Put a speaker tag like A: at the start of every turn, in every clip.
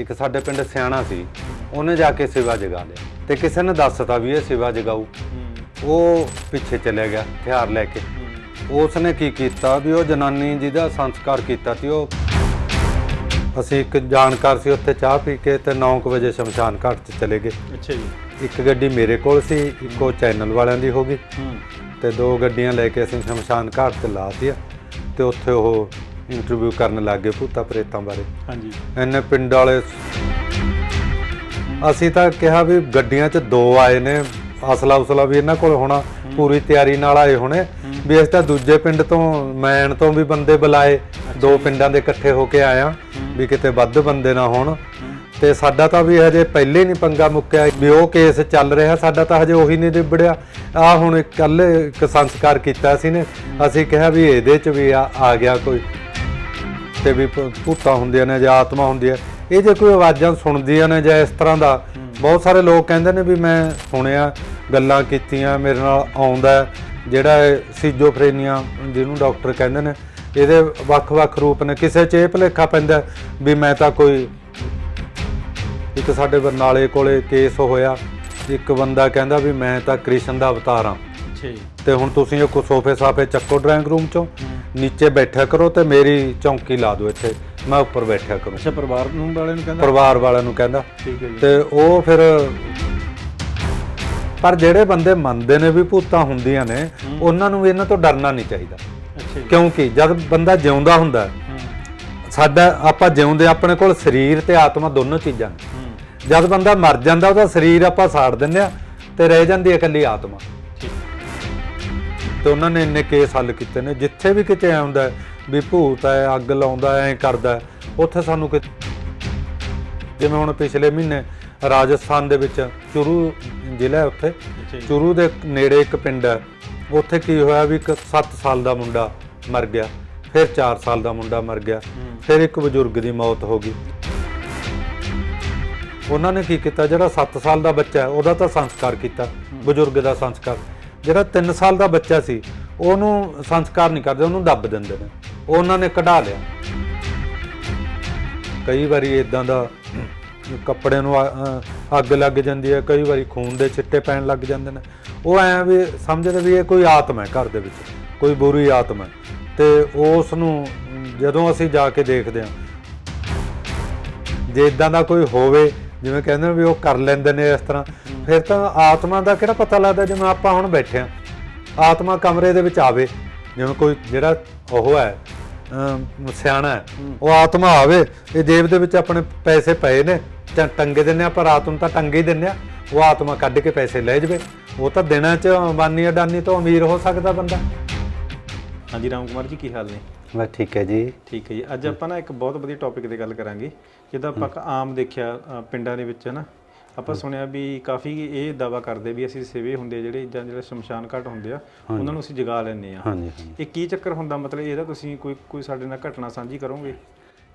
A: ਇੱਕ ਸਾਡੇ ਪਿੰਡ ਸਿਆਣਾ ਸੀ ਉਹਨੇ ਜਾ ਕੇ ਸੇਵਾ ਜਗਾ ਲਿਆ। ਤੇ ਕਿਸੇ ਨੇ ਦੱਸਤਾ ਵੀ ਇਹ ਸੇਵਾ ਜਗਾਊ। ਉਹ ਪਿੱਛੇ ਚਲੇ ਗਿਆ ਹਥਿਆਰ ਲੈ ਕੇ। ਉਸ ਨੇ ਕੀ ਕੀਤਾ ਵੀ ਉਹ ਜਨਾਨੀ ਜਿਹਦਾ ਸੰਸਕਾਰ ਕੀਤਾ ਸੀ ਉਹ ਅਸੀਂ ਇੱਕ ਜਾਣਕਾਰ ਸੀ ਉੱਥੇ ਚਾਹ ਪੀ ਕੇ ਤੇ 9 ਵਜੇ ਸ਼ਮਸ਼ਾਨ ਘਾਟ 'ਚ ਚਲੇ ਗਏ।
B: ਅੱਛਾ ਜੀ।
A: ਇੱਕ ਗੱਡੀ ਮੇਰੇ ਕੋਲ ਸੀ ਇੱਕੋ ਚੈਨਲ ਵਾਲਿਆਂ ਦੀ ਹੋ ਗਈ। ਤੇ ਦੋ ਗੱਡੀਆਂ ਲੈ ਕੇ ਅਸੀਂ ਸ਼ਮਸ਼ਾਨ ਘਾਟ ਤੇ ਲਾ ਦਿੱਤੀਆਂ। ਤੇ ਉੱਥੇ ਉਹ ਇੰਟਰਵਿਊ ਕਰਨ ਲੱਗ ਗਏ ਭੂਤਾ ਪ੍ਰੇਤਾਂ ਬਾਰੇ।
B: ਹਾਂਜੀ।
A: ਇੰਨੇ ਪਿੰਡ ਵਾਲੇ ਅਸੀਂ ਤਾਂ ਕਿਹਾ ਵੀ ਗੱਡੀਆਂ 'ਚ ਦੋ ਆਏ ਨੇ ਅਸਲਾ ਉਸਲਾ ਵੀ ਇਹਨਾਂ ਕੋਲ ਹੋਣਾ ਪੂਰੀ ਤਿਆਰੀ ਨਾਲ ਆਏ ਹੋਣੇ। ਵੀ ਅਸੀਂ ਤਾਂ ਦੂਜੇ ਪਿੰਡ ਤੋਂ ਮੈਨ ਤੋਂ ਵੀ ਬੰਦੇ ਬੁਲਾਏ ਦੋ ਪਿੰਡਾਂ ਦੇ ਇਕੱਠੇ ਹੋ ਕੇ ਆਇਆ ਵੀ ਕਿਤੇ ਵੱਧ ਬੰਦੇ ਨਾ ਹੋਣ। ਤੇ ਸਾਡਾ ਤਾਂ ਵੀ ਹਜੇ ਪਹਿਲੇ ਨਹੀਂ ਪੰਗਾ ਮੁੱਕਿਆ ਵੀ ਉਹ ਕੇਸ ਚੱਲ ਰਿਹਾ ਸਾਡਾ ਤਾਂ ਹਜੇ ਉਹੀ ਨਹੀਂ ਨਿਬੜਿਆ। ਆ ਹੁਣ ਕੱਲ ਇੱਕ ਸੰਸਕਾਰ ਕੀਤਾ ਸੀ ਨੇ। ਅਸੀਂ ਕਿਹਾ ਵੀ ਇਹਦੇ 'ਚ ਵੀ ਆ ਗਿਆ ਕੋਈ। ਤੇ ਵੀ ਭੂਤਾਂ ਹੁੰਦੀਆਂ ਨੇ ਜਾਂ ਆਤਮਾ ਹੁੰਦੀ ਹੈ। ਇਹ ਜੇ ਕੋਈ ਆਵਾਜ਼ਾਂ ਸੁਣਦੀਆਂ ਨੇ ਜਾਂ ਇਸ ਤਰ੍ਹਾਂ ਦਾ, ਬਹੁਤ ਸਾਰੇ ਲੋਕ ਕਹਿੰਦੇ ਨੇ ਵੀ ਮੈਂ ਸੁਣਿਆ, ਗੱਲਾਂ ਕੀਤੀਆਂ, ਮੇਰੇ ਨਾਲ ਆਉਂਦਾ ਜਿਹੜਾ ਇਹ ਸਿਜੋਫਰੇਨੀਆ ਜਿਹਨੂੰ ਡਾਕਟਰ ਕਹਿੰਦੇ ਨੇ, ਇਹਦੇ ਵੱਖ-ਵੱਖ ਰੂਪ ਨੇ। ਕਿਸੇ 'ਚ ਇਹ ਭੁਲੇਖਾ ਪੈਂਦਾ ਵੀ ਮੈਂ ਤਾਂ ਕੋਈ ਇੱਕ ਸਾਡੇ ਬਰਨਾਲੇ ਕੋਲੇ ਕੇਸ ਹੋਇਆ, ਇੱਕ ਬੰਦਾ ਕਹਿੰਦਾ ਵੀ ਮੈਂ ਤਾਂ ਕ੍ਰਿਸ਼ਨ ਦਾ ਅਵਤਾਰ ਹਾਂ।
B: ਅੱਛਾ ਜੀ।
A: ਤੇ ਹੁਣ ਤੁਸੀਂ ਇਹ ਕੋ ਸੋਫੇ ਸਾਫੇ ਚੱਕੋ ਡਰਾਇੰਗ ਰੂਮ ਚੋਂ। ਨੀਚੇ ਬੈਠਿਆ ਕਰੋ ਤੇ ਮੇਰੀ ਚੌਂਕੀ ਲਾ ਦਿਓ ਇੱਥੇ। ਮੈਂ ਉੱਪਰ ਬੈਠਿਆ ਕਰੂੰ।
B: ਅੱਛਾ ਪਰਿਵਾਰ ਨੂੰ ਵਾਲਿਆਂ ਨੂੰ ਕਹਿੰਦਾ?
A: ਪਰਿਵਾਰ ਵਾਲਿਆਂ ਨੂੰ ਕਹਿੰਦਾ।
B: ਠੀਕ ਹੈ ਜੀ।
A: ਤੇ ਉਹ ਫਿਰ ਪਰ ਜਿਹੜੇ ਬੰਦੇ ਮੰਨਦੇ ਨੇ ਵੀ ਭੂਤਾਂ ਹੁੰਦੀਆਂ ਨੇ ਉਹਨਾਂ ਨੂੰ ਵੀ ਇਹਨਾਂ ਤੋਂ ਡਰਨਾ ਨਹੀਂ ਚਾਹੀਦਾ। ਕਿਉਂਕਿ ਜਦ ਬੰਦਾ ਜਿਉਂਦਾ ਹੁੰਦਾ ਸਾਡਾ ਆਪਾਂ ਜਿਉਂਦੇ ਆਪਣੇ ਕੋਲ ਸਰੀਰ ਤੇ ਆਤਮਾ ਦੋਨੋਂ ਚੀਜ਼ਾਂ ਨੇ। ਜਦ ਬੰਦਾ ਮਰ ਜਾਂਦਾ ਉਹਦਾ ਸਰੀਰ ਆਪਾਂ ਸਾੜ ਦਿੰਦੇ ਆ ਤੇ ਰਹਿ ਜਾਂਦੀ ਹੈ ਇਕੱਲੀ ਆਤਮਾ। ਤੇ ਉਹਨਾਂ ਨੇ ਇੰਨੇ ਕੇਸ ਹੱਲ ਕੀਤੇ ਨੇ ਜਿੱਥੇ ਵੀ ਕਿਤੇ ਆਉਂਦਾ ਵੀ ਭੂਤ ਹੈ ਅੱਗ ਲਾਉਂਦਾ ਐ ਕਰਦਾ ਉੱਥੇ ਸਾਨੂੰ ਕਿ ਜਿਵੇਂ ਹੁਣ ਪਿਛਲੇ ਮਹੀਨੇ ਰਾਜਸਥਾਨ ਦੇ ਵਿੱਚ ਚੁਰੂ ਜ਼ਿਲ੍ਹਾ ਹੈ ਉੱਥੇ ਚੁਰੂ ਦੇ ਨੇੜੇ ਇੱਕ ਪਿੰਡ ਹੈ ਉੱਥੇ ਕੀ ਹੋਇਆ ਵੀ ਇੱਕ 7 ਸਾਲ ਦਾ ਮੁੰਡਾ ਮਰ ਗਿਆ ਫਿਰ 4 ਸਾਲ ਦਾ ਮੁੰਡਾ ਮਰ ਗਿਆ ਫਿਰ ਇੱਕ ਬਜ਼ੁਰਗ ਦੀ ਮੌਤ ਹੋ ਗਈ। ਉਹਨਾਂ ਨੇ ਕੀ ਕੀਤਾ ਜਿਹੜਾ 7 ਸਾਲ ਦਾ ਬੱਚਾ ਹੈ ਉਹਦਾ ਤਾਂ ਸੰਸਕਾਰ ਕੀਤਾ ਬਜ਼ੁਰਗ ਦਾ ਸੰਸਕਾਰ। ਜਿਹੜਾ 3 ਸਾਲ ਦਾ ਬੱਚਾ ਸੀ, ਉਹਨੂੰ ਸੰਸਕਾਰ ਨਹੀਂ ਕਰਦੇ, ਉਹਨੂੰ ਦੱਬ ਦਿੰਦੇ ਨੇ। ਉਹਨਾਂ ਨੇ ਕਢਾ ਲਿਆ। ਕਈ ਵਾਰੀ ਇਦਾਂ ਦਾ ਕੱਪੜੇ ਨੂੰ ਅੱਗ ਲੱਗ ਜਾਂਦੀ ਹੈ, ਕਈ ਵਾਰੀ ਖੂਨ ਦੇ ਛਿੱਟੇ ਪੈਣ ਲੱਗ ਜਾਂਦੇ ਨੇ। ਉਹ ਐ ਵੀ ਸਮਝਦੇ ਵੀ ਇਹ ਕੋਈ ਆਤਮਾ ਹੈ ਘਰ ਦੇ ਵਿੱਚ, ਕੋਈ ਬੁਰੀ ਆਤਮਾ ਹੈ। ਤੇ ਉਸ ਨੂੰ ਜਦੋਂ ਅਸੀਂ ਜਾ ਕੇ ਦੇਖਦੇ ਹਾਂ, ਜੇ ਇਦਾਂ ਦਾ ਕੋਈ ਹੋਵੇ ਜਿਵੇਂ ਕਹਿੰਦੇ ਨੇ ਵੀ ਉਹ ਕਰ ਲੈਂਦੇ ਨੇ ਇਸ ਤਰ੍ਹਾਂ। ਫਿਰ ਤਾਂ ਆਤਮਾ ਦਾ ਕਿਹੜਾ ਪਤਾ ਲੱਗਦਾ ਜਿਵੇਂ ਆਪਾਂ ਹੁਣ ਬੈਠੇ ਆ ਆਤਮਾ ਕਮਰੇ ਦੇ ਵਿੱਚ ਆਵੇ, ਜਿਵੇਂ ਕੋਈ ਜਿਹੜਾ ਉਹ ਹੈ ਸਿਆਣਾ ਉਹ ਆਤਮਾ ਆਵੇ, ਇਹ ਜੇਬ ਦੇ ਵਿੱਚ ਆਪਣੇ ਪੈਸੇ ਪਏ ਨੇ, ਜਾਂ ਟੰਗੇ ਦਿੰਨੇ ਆ ਪਰ ਰਾਤ ਨੂੰ ਤਾਂ ਟੰਗੇ ਹੀ ਦਿੰਨੇ ਆ ਉਹ ਆਤਮਾ ਕੱਢ ਕੇ ਪੈਸੇ ਲੈ ਜਾਵੇ। ਉਹ ਤਾਂ ਦਿਨਾਂ 'ਚ ਅੰਬਾਨੀ ਅਡਾਨੀ ਤੋਂ ਅਮੀਰ ਹੋ ਸਕਦਾ ਬੰਦਾ।
B: ਹਾਂਜੀ, ਰਾਮ ਕੁਮਾਰ ਜੀ, ਕੀ ਹਾਲ ਨੇ?
A: ਬਸ ਠੀਕ ਹੈ ਜੀ।
B: ਠੀਕ ਹੈ ਜੀ। ਅੱਜ ਆਪਾਂ ਨਾ ਇੱਕ ਬਹੁਤ ਵਧੀਆ ਟੌਪਿਕ ਤੇ ਗੱਲ ਕਰਾਂਗੇ। ਜਿੱਦਾਂ ਆਪਾਂ ਆਮ ਦੇਖਿਆ ਅ, ਪਿੰਡਾਂ ਦੇ ਵਿੱਚ ਨਾ ਆਪਾਂ ਸੁਣਿਆ ਵੀ ਕਾਫੀ ਇਹ ਦਾਵਾ ਕਰਦੇ ਵੀ ਅਸੀਂ ਸੇਵੇ ਹੁੰਦੇ ਆ ਜਿਹੜੇ ਜਾਂ ਜਿਹੜੇ ਸ਼ਮਸ਼ਾਨ ਘਾਟ ਹੁੰਦੇ ਆ ਉਹਨਾਂ ਨੂੰ ਅਸੀਂ ਜਗਾ ਲੈਂਦੇ ਆ।
A: ਹਾਂਜੀ ਹਾਂਜੀ।
B: ਇਹ ਕੀ ਚੱਕਰ ਹੁੰਦਾ? ਮਤਲਬ ਇਹਦਾ ਤੁਸੀਂ ਕੋਈ ਕੋਈ ਸਾਡੇ ਨਾਲ ਘਟਨਾ ਸਾਂਝੀ ਕਰੋਗੇ?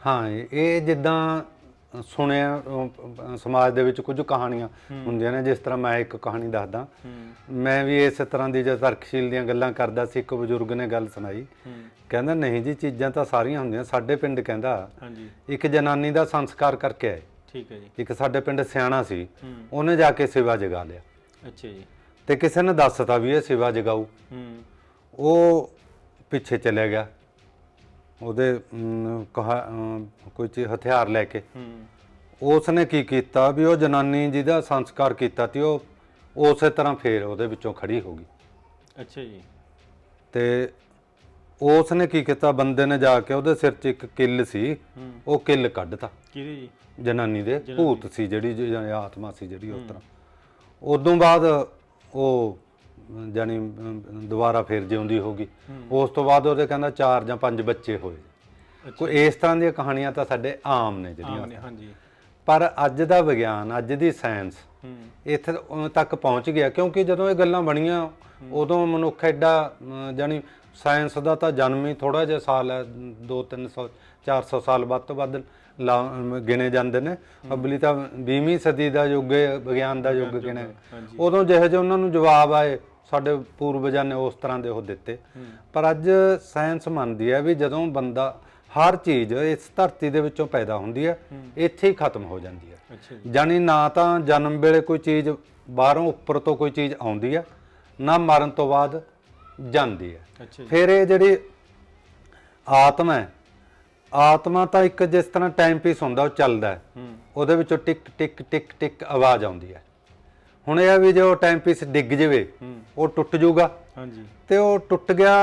A: ਹਾਂ ਇਹ ਜਿੱਦਾਂ ਸੁਣਿਆ ਅਹ, ਸਮਾਜ ਦੇ ਵਿੱਚ ਕੁਝ ਕਹਾਣੀਆਂ ਹੁੰਦੀਆਂ ਨੇ ਜਿਸ ਤਰ੍ਹਾਂ ਮੈਂ ਇੱਕ ਕਹਾਣੀ ਦੱਸਦਾ। ਮੈਂ ਵੀ ਇਸੇ ਤਰ੍ਹਾਂ ਦੀ ਜਦ ਤਰਕਸ਼ੀਲ ਦੀਆਂ ਗੱਲਾਂ ਕਰਦਾ ਸੀ ਇੱਕ ਬਜ਼ੁਰਗ ਨੇ ਗੱਲ ਸੁਣਾਈ। ਕਹਿੰਦਾ ਨਹੀਂ ਜੀ ਚੀਜ਼ਾਂ ਤਾਂ ਸਾਰੀਆਂ ਹੁੰਦੀਆਂ ਸਾਡੇ ਪਿੰਡ ਕਹਿੰਦਾ
B: ਹਾਂਜੀ।
A: ਇੱਕ ਜਨਾਨੀ ਦਾ ਸੰਸਕਾਰ ਕਰਕੇ ਆਏ।
B: ਠੀਕ ਹੈ ਜੀ।
A: ਇੱਕ ਸਾਡੇ ਪਿੰਡ ਸਿਆਣਾ ਸੀ
B: ਹੂੰ।
A: ਉਹਨੇ ਜਾ ਕੇ ਸੇਵਾ ਜਗਾ ਲਿਆ।
B: ਅੱਛਾ ਜੀ।
A: ਤੇ ਕਿਸੇ ਨੇ ਦੱਸਤਾ ਵੀ ਇਹ ਸੇਵਾ ਜਗਾਊ।
B: ਹੂੰ।
A: ਉਹ ਪਿੱਛੇ ਚਲੇ ਗਿਆ। ਉਹਦੇ ਅਮ, ਕਹਾ ਅਮ, ਕੋਈ ਚੀਜ਼ ਹਥਿਆਰ ਲੈ ਕੇ। ਉਸ ਨੇ ਕੀ ਕੀਤਾ ਵੀ ਉਹ ਜਨਾਨੀ ਜਿਹਦਾ ਸੰਸਕਾਰ ਕੀਤਾ ਸੀ ਉਹ ਉਸੇ ਤਰ੍ਹਾਂ ਫੇਰ ਉਹਦੇ ਵਿੱਚੋਂ ਖੜੀ ਹੋ ਗਈ।
B: ਅੱਛਾ ਜੀ।
A: ਤੇ ਉਸ ਨੇ ਕੀ ਕੀਤਾ ਬੰਦੇ ਨੇ ਜਾ ਕੇ ਉਹਦੇ ਸਿਰ 'ਚ ਇੱਕ ਕਿੱਲ ਸੀ
B: ਹੂੰ।
A: ਉਹ ਕਿੱਲ ਕੱਢਤਾ।
B: ਕਿਹਦੇ ਜੀ?
A: ਜਨਾਨੀ ਦੇ ਭੂਤ ਸੀ ਜਿਹੜੀ ਜਾਂ ਆਤਮਾ ਸੀ ਜਿਹੜੀ ਉਸ ਤਰ੍ਹਾਂ। ਉਦੋਂ ਬਾਅਦ ਉਹ ਜਾਨੀ ਦੁਬਾਰਾ ਫੇਰ ਜਿਉਂਦੀ ਹੋ। ਗਈ ਉਸ ਤੋਂ ਬਾਅਦ ਉਹਦੇ ਕਹਿੰਦਾ ਚਾਰ ਜਾਂ ਪੰਜ ਬੱਚੇ ਹੋਏ। ਕੋਈ ਇਸ ਤਰ੍ਹਾਂ ਦੀਆਂ ਕਹਾਣੀਆਂ ਤਾਂ ਸਾਡੇ ਆਮ ਨੇ ਜਿਹੜੀਆਂ
B: ਹਾਂਜੀ।
A: ਪਰ ਅੱਜ ਦਾ ਵਿਗਿਆਨ ਅੱਜ ਦੀ ਸਾਇੰਸ ਇੱਥੇ ਤੱਕ ਪਹੁੰਚ ਗਿਆ ਕਿਉਂਕਿ ਜਦੋਂ ਇਹ ਗੱਲਾਂ ਬਣੀਆਂ ਉਦੋਂ ਮਨੁੱਖ ਐਡਾ ਜਾਣੀ ਸਾਇੰਸ ਦਾ ਤਾਂ ਜਨਮ ਹੀ ਥੋੜਾ ਜਿਹਾ ਸਾਲ ਹੈ 2 300 400 ਸਾਲ ਵੱਧ ਤੋਂ ਵੱਧ ਗਿਣੇ ਜਾਂਦੇ ਨੇ। ਅਬਲੀ ਤਾਂ 20ਵੀਂ ਸਦੀ ਦਾ ਯੁੱਗ ਹੈ ਵਿਗਿਆਨ ਦਾ ਯੁੱਗ ਗਿਣੇ
B: ਹਾਂਜੀ।
A: ਉਦੋਂ ਜਿਹੇ ਜਿਹੇ ਉਹਨਾਂ ਨੂੰ ਜਵਾਬ ਆਏ ਸਾਡੇ ਪੂਰਵਜਾਂ ਨੇ ਉਸ ਤਰ੍ਹਾਂ ਦੇ ਉਹ ਦਿੱਤੇ। ਪਰ ਅੱਜ ਸਾਇੰਸ ਮੰਨਦੀ ਹੈ ਵੀ ਜਦੋਂ ਬੰਦਾ ਹਰ ਚੀਜ਼ ਇਸ ਧਰਤੀ ਦੇ ਵਿੱਚੋਂ ਪੈਦਾ ਹੁੰਦੀ ਹੈ ਇੱਥੇ ਹੀ ਖਤਮ ਹੋ ਜਾਂਦੀ ਹੈ।
B: ਅੱਛਾ ਜੀ।
A: ਜਾਣੀ ਨਾ ਤਾਂ ਜਨਮ ਵੇਲੇ ਕੋਈ ਚੀਜ਼ ਬਾਹਰੋਂ ਉੱਪਰ ਤੋਂ ਕੋਈ ਚੀਜ਼ ਆਉਂਦੀ ਹੈ ਨਾ ਮਰਨ ਤੋਂ ਬਾਅਦ ਜਾਂਦੀ ਹੈ। ਫਿਰ ਇਹ ਜਿਹੜੀ ਆਤਮਾ ਹੈ ਆਤਮਾ ਤਾਂ ਇੱਕ ਜਿਸ ਤਰ੍ਹਾਂ ਟਾਈਮ ਪੀਸ ਹੁੰਦਾ ਉਹ ਚੱਲਦਾ ਹੂੰ। ਉਹਦੇ ਵਿੱਚੋਂ ਟਿਕ ਟਿਕ ਟਿਕ ਟਿਕ ਆਵਾਜ਼ ਆਉਂਦੀ ਹੈ। ਹੁਣ ਇਹ ਆ ਵੀ ਜੇ ਟਾਈਮ ਪੀਸ ਡਿੱਗ ਜਾਵੇ ਉਹ ਟੁੱਟ ਜਾਊਗਾ।
B: ਹਾਂਜੀ।
A: ਤੇ ਉਹ ਟੁੱਟ ਗਿਆ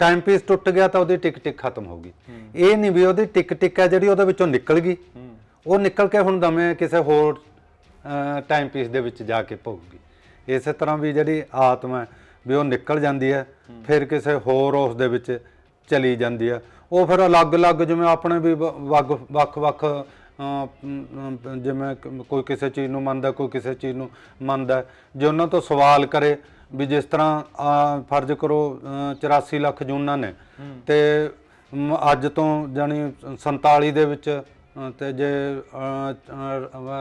A: ਟਾਈਮ ਪੀਸ ਟੁੱਟ ਗਿਆ ਤਾਂ ਉਹਦੀ ਟਿਕ ਟਿਕ ਖਤਮ ਹੋ ਗਈ। ਇਹ ਨਹੀਂ ਵੀ ਉਹਦੀ ਟਿਕ ਟਿਕ ਹੈ ਜਿਹੜੀ ਉਹਦੇ ਵਿੱਚੋਂ ਨਿਕਲ ਗਈ। ਉਹ ਨਿਕਲ ਕੇ ਹੁਣ ਦਵੇਂ ਕਿਸੇ ਹੋਰ ਟਾਈਮ ਪੀਸ ਦੇ ਵਿੱਚ ਜਾ ਕੇ ਭੋਗੂਗੀ। ਇਸੇ ਤਰ੍ਹਾਂ ਵੀ ਜਿਹੜੀ ਆਤਮਾ ਹੈ, ਵੀ ਉਹ ਨਿਕਲ ਜਾਂਦੀ ਹੈ ਫਿਰ ਕਿਸੇ ਹੋਰ ਉਸ ਦੇ ਵਿੱਚ ਚਲੀ ਜਾਂਦੀ ਹੈ। ਉਹ ਫਿਰ ਅਲੱਗ-ਅਲੱਗ ਜਿਵੇਂ ਆਪਣੇ ਵੀ ਵੱਖ-ਵੱਖ ਜਿਵੇਂ ਕੋਈ ਕਿਸੇ ਚੀਜ਼ ਨੂੰ ਮੰਨਦਾ ਕੋਈ ਕਿਸੇ ਚੀਜ਼ ਨੂੰ ਮੰਨਦਾ। ਜੇ ਉਹਨਾਂ ਤੋਂ ਸਵਾਲ ਕਰੇ ਵੀ ਜਿਸ ਤਰ੍ਹਾਂ ਫਰਜ਼ ਕਰੋ ਅਹ, 84 ਲੱਖ ਜੂਨਾਂ ਨੇ ਤੇ ਅੱਜ ਤੋਂ ਜਾਨੀ 47 ਦੇ ਵਿੱਚ ਤੇ ਜੇ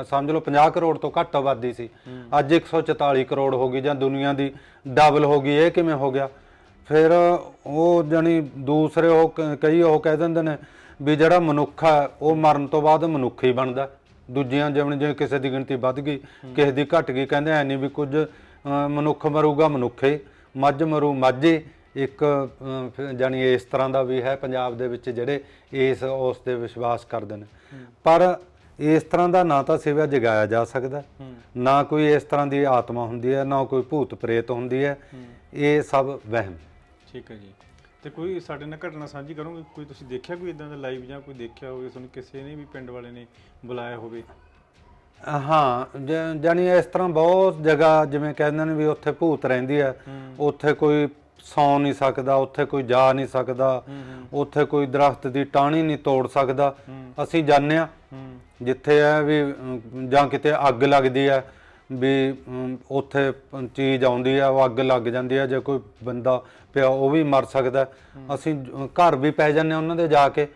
A: ਸਮਝ ਲਓ 50 ਕਰੋੜ ਤੋਂ ਘੱਟ ਆਬਾਦੀ ਸੀ ਅੱਜ 144 ਕਰੋੜ ਹੋ ਗਈ ਜਾਂ ਦੁਨੀਆ ਦੀ ਡਬਲ ਹੋ ਗਈ ਇਹ ਕਿਵੇਂ ਹੋ ਗਿਆ? ਫਿਰ ਉਹ ਜਾਨੀ ਦੂਸਰੇ ਉਹ ਕਈ ਉਹ ਕਹਿ ਦਿੰਦੇ ਨੇ ਵੀ ਜਿਹੜਾ ਮਨੁੱਖ ਹੈ ਉਹ ਮਰਨ ਤੋਂ ਬਾਅਦ ਮਨੁੱਖ ਹੀ ਬਣਦਾ। ਦੂਜੀਆਂ ਜਿਵੇਂ ਜਿਵੇਂ ਕਿਸੇ ਦੀ ਗਿਣਤੀ ਵੱਧ ਗਈ ਕਿਸੇ ਦੀ ਘਟ ਗਈ ਕਹਿੰਦੇ ਐ ਨਹੀਂ ਵੀ ਕੁਝ ਮਨੁੱਖ ਮਰੂਗਾ ਮਨੁੱਖ ਮੱਝ ਮਰੂ ਮੱਝ ਇੱਕ ਜਾਣੀ ਇਸ ਤਰ੍ਹਾਂ ਦਾ ਵੀ ਹੈ ਪੰਜਾਬ ਦੇ ਵਿੱਚ ਜਿਹੜੇ ਇਸ ਉਸ ਤੇ ਵਿਸ਼ਵਾਸ ਕਰਦੇ ਨੇ। ਪਰ ਇਸ ਤਰ੍ਹਾਂ ਦਾ ਨਾ ਤਾਂ ਸਿਵਾ ਜਗਾਇਆ ਜਾ ਸਕਦਾ। ਨਾ ਕੋਈ ਇਸ ਤਰ੍ਹਾਂ ਦੀ ਆਤਮਾ ਹੁੰਦੀ ਹੈ ਨਾ ਕੋਈ ਭੂਤ ਪ੍ਰੇਤ ਹੁੰਦੀ ਹੈ। ਇਹ ਸਭ ਵਹਿਮ।
B: ਠੀਕ ਹੈ ਜੀ। ਤੇ ਕੋਈ ਸਾਡੇ ਨਾਲ ਘਟਨਾ ਸਾਂਝੀ ਕਰੋਗੇ? ਕੋਈ ਤੁਸੀਂ ਦੇਖਿਆ ਕੋਈ ਇਦਾਂ ਦਾ ਲਾਈਵ ਜਾਂ ਕੋਈ ਦੇਖਿਆ ਹੋਵੇ ਤੁਹਾਨੂੰ ਕਿਸੇ ਨੇ ਵੀ ਪਿੰਡ ਵਾਲੇ ਨੇ ਬੁਲਾਇਆ ਹੋਵੇ?
A: ਹਾਂ ਜ- ਜਾਣੀ ਇਸ ਤਰ੍ਹਾਂ ਬਹੁਤ ਜਗ੍ਹਾ ਜਿਵੇਂ ਕਹਿੰਦੇ ਨੇ ਵੀ ਉੱਥੇ ਭੂਤ ਰਹਿੰਦੀ ਹੈ। ਉੱਥੇ ਕੋਈ ਸੌ ਨਹੀਂ ਸਕਦਾ ਉੱਥੇ ਕੋਈ ਜਾ ਨਹੀਂ ਸਕਦਾ। ਉੱਥੇ ਕੋਈ ਦਰਖਤ ਦੀ ਟਾਹਣੀ ਨਹੀਂ ਤੋੜ ਸਕਦਾ। ਅਸੀਂ ਜਾਣਦੇ ਹੂੰ। ਜਿੱਥੇ ਹੈ ਵੀ ਜਾਂ ਕਿਤੇ ਅੱਗ ਲੱਗਦੀ ਹੈ ਵੀ ਉੱਥੇ ਚੀਜ਼ ਆਉਂਦੀ ਹੈ ਉਹ ਅੱਗ ਲੱਗ ਜਾਂਦੀ ਹੈ ਜੇ ਕੋਈ ਬੰਦਾ ਪਿਆ ਉਹ ਵੀ ਮਰ ਸਕਦਾ। ਅਸੀਂ ਘਰ ਵੀ ਪੈ ਜਾਂਦੇ ਉਹਨਾਂ ਦੇ ਜਾ ਕੇ।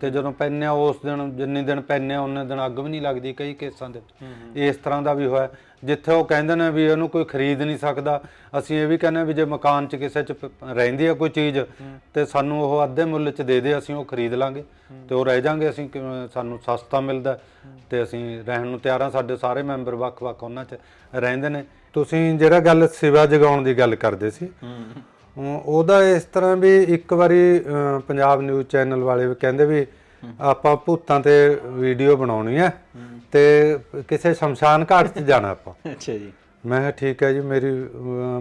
A: ਤੇ ਜਦੋਂ ਪੈਂਦੇ ਆ ਉਸ ਦਿਨ ਜਿੰਨੇ ਦਿਨ ਪੈਂਦੇ ਆ ਉਹਨੇ ਦਿਨ ਅੱਗ ਵੀ ਨਹੀਂ ਲੱਗਦੀ ਕਈ ਕੇਸਾਂ ਦੇ। ਇਸ ਤਰ੍ਹਾਂ ਦਾ ਵੀ ਹੋਇਆ। ਜਿੱਥੇ ਉਹ ਕਹਿੰਦੇ ਨੇ ਵੀ ਇਹਨੂੰ ਕੋਈ ਖਰੀਦ ਨਹੀਂ ਸਕਦਾ ਅਸੀਂ ਇਹ ਵੀ ਕਹਿੰਦੇ ਵੀ ਜੇ ਮਕਾਨ 'ਚ ਕਿਸੇ 'ਚ ਰਹਿੰਦੀ ਹੈ ਕੋਈ ਚੀਜ਼ ਤੇ ਸਾਨੂੰ ਉਹ ਅੱਧੇ ਮੁੱਲ 'ਚ ਦੇ ਦੇ ਅਸੀਂ ਉਹ ਖਰੀਦ ਲਾਂਗੇ। ਤੇ ਉਹ ਰਹਿ ਜਾਾਂਗੇ ਅਸੀਂ ਸਾਨੂੰ ਸਸਤਾ ਮਿਲਦਾ। ਤੇ ਅਸੀਂ ਰਹਿਣ ਨੂੰ ਤਿਆਰ ਹਾਂ ਸਾਡੇ ਸਾਰੇ ਮੈਂਬਰ ਵੱਖ-ਵੱਖ ਉਹਨਾਂ 'ਚ ਰਹਿੰਦੇ ਨੇ। ਤੁਸੀਂ ਜਿਹੜਾ ਗੱਲ ਸਿਵਾ ਜਗਾਉਣ ਦੀ ਗੱਲ ਕਰਦੇ ਸੀ ਉਹਦਾ ਇਸ ਤਰ੍ਹਾਂ ਵੀ ਇੱਕ ਵਾਰੀ ਪੰਜਾਬ ਨਿਊਜ਼ ਚੈਨਲ ਵਾਲੇ ਵੀ ਕਹਿੰਦੇ ਵੀ ਆਪਾਂ ਭੂਤਾਂ ਤੇ ਵੀਡੀਓ ਬਣਾਉਣੀ ਹੈ ਤੇ ਕਿਸੇ ਸ਼ਮਸ਼ਾਨ ਘਾਟ 'ਚ ਜਾਣਾ ਆਪਾਂ।
B: ਅੱਛਾ ਜੀ।
A: ਮੈਂ ਕਿਹਾ ਠੀਕ ਹੈ ਜੀ ਮੇਰੀ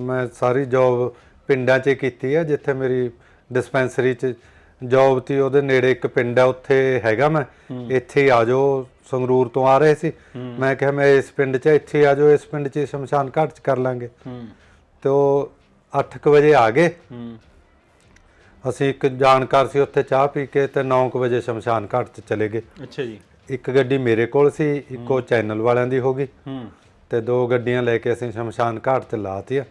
A: ਮੈਂ ਸਾਰੀ ਜੌਬ ਪਿੰਡਾਂ 'ਚ ਕੀਤੀ ਹੈ ਜਿੱਥੇ ਮੇਰੀ ਡਿਸਪੈਂਸਰੀ 'ਚ ਜੌਬ ਤੀ ਉਹਦੇ ਨੇੜੇ ਇੱਕ ਪਿੰਡ ਹੈ ਉੱਥੇ ਹੈਗਾ ਮੈਂ। ਇੱਥੇ ਆ ਜਾਓ ਸੰਗਰੂਰ ਤੋਂ ਆ ਰਹੇ ਸੀ। ਮੈਂ ਕਿਹਾ ਮੈਂ ਇਸ ਪਿੰਡ 'ਚ ਇੱਥੇ ਆ ਜਾਓ ਇਸ ਪਿੰਡ 'ਚ ਸ਼ਮਸ਼ਾਨ ਘਾਟ 'ਚ ਕਰ ਲਾਂਗੇ।
B: ਹੂੰ।
A: ਤੇ ਉਹ 8:00 ਵਜੇ ਆ ਗਏ।
B: ਹੂੰ।
A: ਅਸੀਂ ਇੱਕ ਜਾਣਕਾਰ ਸੀ ਉੱਥੇ ਚਾਹ ਪੀ ਕੇ ਤੇ 9:00 ਵਜੇ ਸ਼ਮਸ਼ਾਨ ਘਾਟ 'ਚ ਚਲੇ ਗਏ।
B: ਅੱਛਾ ਜੀ।
A: ਇੱਕ ਗੱਡੀ ਮੇਰੇ ਕੋਲ ਸੀ ਇੱਕੋ ਚੈਨਲ ਵਾਲਿਆਂ ਦੀ ਹੋ ਗਈ।
B: ਹੂੰ।
A: ਤੇ ਦੋ ਗੱਡੀਆਂ ਲੈ ਕੇ ਅਸੀਂ ਸ਼ਮਸ਼ਾਨ ਘਾਟ 'ਚ ਲਾਤੀਆਂ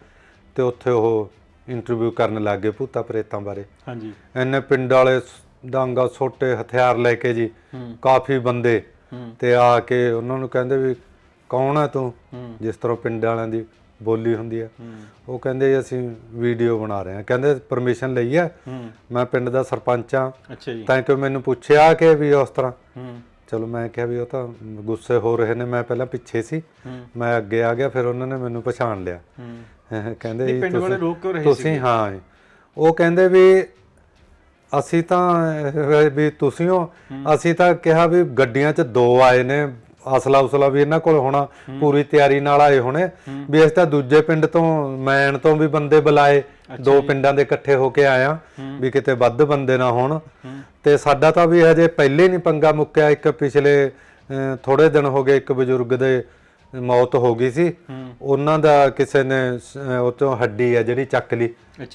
A: ਤੇ ਉੱਥੇ ਉਹ ਇੰਟਰਵਿਊ ਕਰਨ ਲੱਗ ਭੂਤਾਂ ਪ੍ਰੇਤਾਂ ਬਾਰੇ।
B: ਹਾਂਜੀ।
A: ਇੰਨੇ ਪਿੰਡ ਵਾਲੇ ਡਾਂਗਾ ਛੋਟੇ ਹਥਿਆਰ ਲੈ ਕੇ ਜੀ ਕਾਫੀ ਬੰਦੇ ਤੇ ਆ ਕੇ ਉਹਨਾਂ ਨੂੰ ਕਹਿੰਦੇ ਵੀ ਕੌਣ ਹੈ ਤੂੰ? ਜਿਸ ਤਰ੍ਹਾਂ ਪਿੰਡ ਵਾਲਿਆਂ ਦੀ ਬੋਲੀ ਹੁੰਦੀ ਹੈ
B: ਹੂੰ।
A: ਉਹ ਕਹਿੰਦੇ ਅਸੀਂ ਵੀਡੀਓ ਬਣਾ ਰਹੇ ਹਾਂ। ਕਹਿੰਦੇ ਪਰਮਿਸ਼ਨ ਲਈ ਹੈ
B: ਹੂੰ।
A: ਮੈਂ ਪਿੰਡ ਦਾ ਸਰਪੰਚ ਆ। ਤਾਂ ਕਿ ਮੈਨੂੰ ਪੁੱਛਿਆ ਕਿ ਵੀ ਉਸ ਤਰ੍ਹਾਂ। ਚਲੋ ਮੈਂ ਕਿਹਾ ਵੀ ਉਹ ਤਾਂ ਗੁੱਸੇ ਹੋ ਰਹੇ ਨੇ ਮੈਂ ਪਹਿਲਾਂ ਪਿੱਛੇ ਸੀ। ਮੈਂ ਅੱਗੇ ਆ ਗਿਆ ਫਿਰ ਉਹਨਾਂ ਨੇ ਮੈਨੂੰ ਪਛਾਣ ਲਿਆ। ਕਹਿੰਦੇ
B: ਪਿੰਡ ਵਾਲੇ
A: ਤੁਸੀਂ-
B: ਰੋਕ ਕਿਉਂ ਰਹੇ
A: ਤੁਸੀਂ ਹਾਂ। ਉਹ ਕਹਿੰਦੇ ਵੀ ਅਸੀਂ ਤਾਂ ਵੀ ਤੁਸੀਂ ਹੋ। ਅਸੀਂ ਤਾਂ ਕਿਹਾ ਵੀ ਗੱਡੀਆਂ 'ਚ ਦੋ ਆਏ ਨੇ। ਅਸਲਾ ਉਸਲਾ ਵੀ ਇਹਨਾਂ ਕੋਲ ਹੋਣਾ ਪੂਰੀ ਤਿਆਰੀ ਨਾਲ ਆਏ ਹੋਣੇ। ਵੀ ਅਸੀਂ ਤਾਂ ਦੂਜੇ ਪਿੰਡ ਤੋਂ ਮੈਨ ਤੋਂ ਵੀ ਬੰਦੇ ਬੁਲਾਏ ਦੋ ਪਿੰਡਾਂ ਦੇ ਇਕੱਠੇ ਹੋ ਕੇ ਆਇਆ ਵੀ ਕਿਤੇ ਵੱਧ ਬੰਦੇ ਨਾ ਹੋਣ। ਤੇ ਸਾਡਾ ਤਾਂ ਵੀ ਹਜੇ ਪਹਿਲੇ ਨਹੀਂ ਪੰਗਾ ਮੁੱਕਿਆ ਇੱਕ ਪਿਛਲੇ ਥੋੜੇ ਦਿਨ ਹੋ ਗਏ ਇੱਕ ਬਜ਼ੁਰਗ ਦੇ ਮੌਤ ਹੋ ਗਈ ਸੀ। ਉਹਨਾਂ ਦਾ ਕਿਸੇ ਨੇ ਉਹ ਤੋਂ ਹੱਡੀ ਹੈ ਜਿਹੜੀ ਚੱਕ ਲਈ।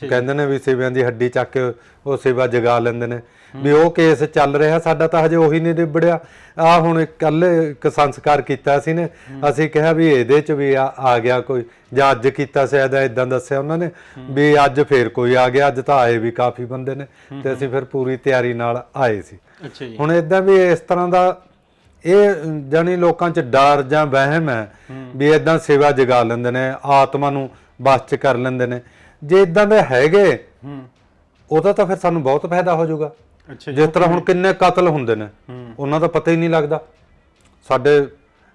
A: ਕਹਿੰਦੇ ਨੇ ਵੀ ਸਿਵਿਆਂ ਦੀ ਹੱਡੀ ਚੱਕ ਕੇ ਉਹ ਸਿਵਾ ਜਗਾ ਲੈਂਦੇ ਨੇ। ਵੀ ਉਹ ਕੇਸ ਚੱਲ ਰਿਹਾ ਸਾਡਾ ਤਾਂ ਹਜੇ ਉਹੀ ਨਹੀਂ ਨਿਬੜਿਆ। ਆ ਹੁਣ ਕੱਲ ਇੱਕ ਸੰਸਕਾਰ ਕੀਤਾ ਸੀ ਨੇ। ਅਸੀਂ ਕਿਹਾ ਵੀ ਇਹਦੇ ਚ ਵੀ ਆ ਆ ਗਿਆ ਕੋਈ। ਜਾਂ ਅੱਜ ਕੀਤਾ ਸ਼ਾਇਦ ਇਦਾਂ ਦੱਸਿਆ ਉਹਨਾਂ ਨੇ। ਵੀ ਅੱਜ ਫੇਰ ਕੋਈ ਆ ਗਿਆ ਅੱਜ ਤਾਂ ਆਏ ਵੀ ਕਾਫੀ ਬੰਦੇ ਨੇ। ਤੇ ਅਸੀਂ ਫਿਰ ਪੂਰੀ ਤਿਆਰੀ ਨਾਲ ਆਏ ਸੀ। ਹੁਣ ਇਦਾਂ ਵੀ ਇਸ ਤਰ੍ਹਾਂ ਦਾ ਇਹ ਜਾਨੀ ਲੋਕਾਂ 'ਚ ਡਰ ਜਾਂ ਵਹਿਮ ਹੈ ਵੀ ਇਦਾਂ ਸੇਵਾ ਜਗਾ ਲੈਂਦੇ ਨੇ ਆਤਮਾ ਨੂੰ ਬਸ 'ਚ ਕਰ ਲੈਂਦੇ ਨੇ। ਜੇ ਇਦਾਂ ਦੇ ਹੈਗੇ ਉਹਦਾ ਤਾਂ ਫਿਰ ਸਾਨੂੰ ਬਹੁਤ ਫਾਇਦਾ ਹੋ ਜਾਊਗਾ।
B: ਅੱਛਾ
A: ਜਿਸ ਤਰ੍ਹਾਂ ਹੁਣ ਕਿੰਨੇ ਕਤਲ ਹੁੰਦੇ ਨੇ ਉਹਨਾਂ ਦਾ ਪਤਾ ਹੀ ਨਹੀਂ ਲੱਗਦਾ। ਸਾਡੇ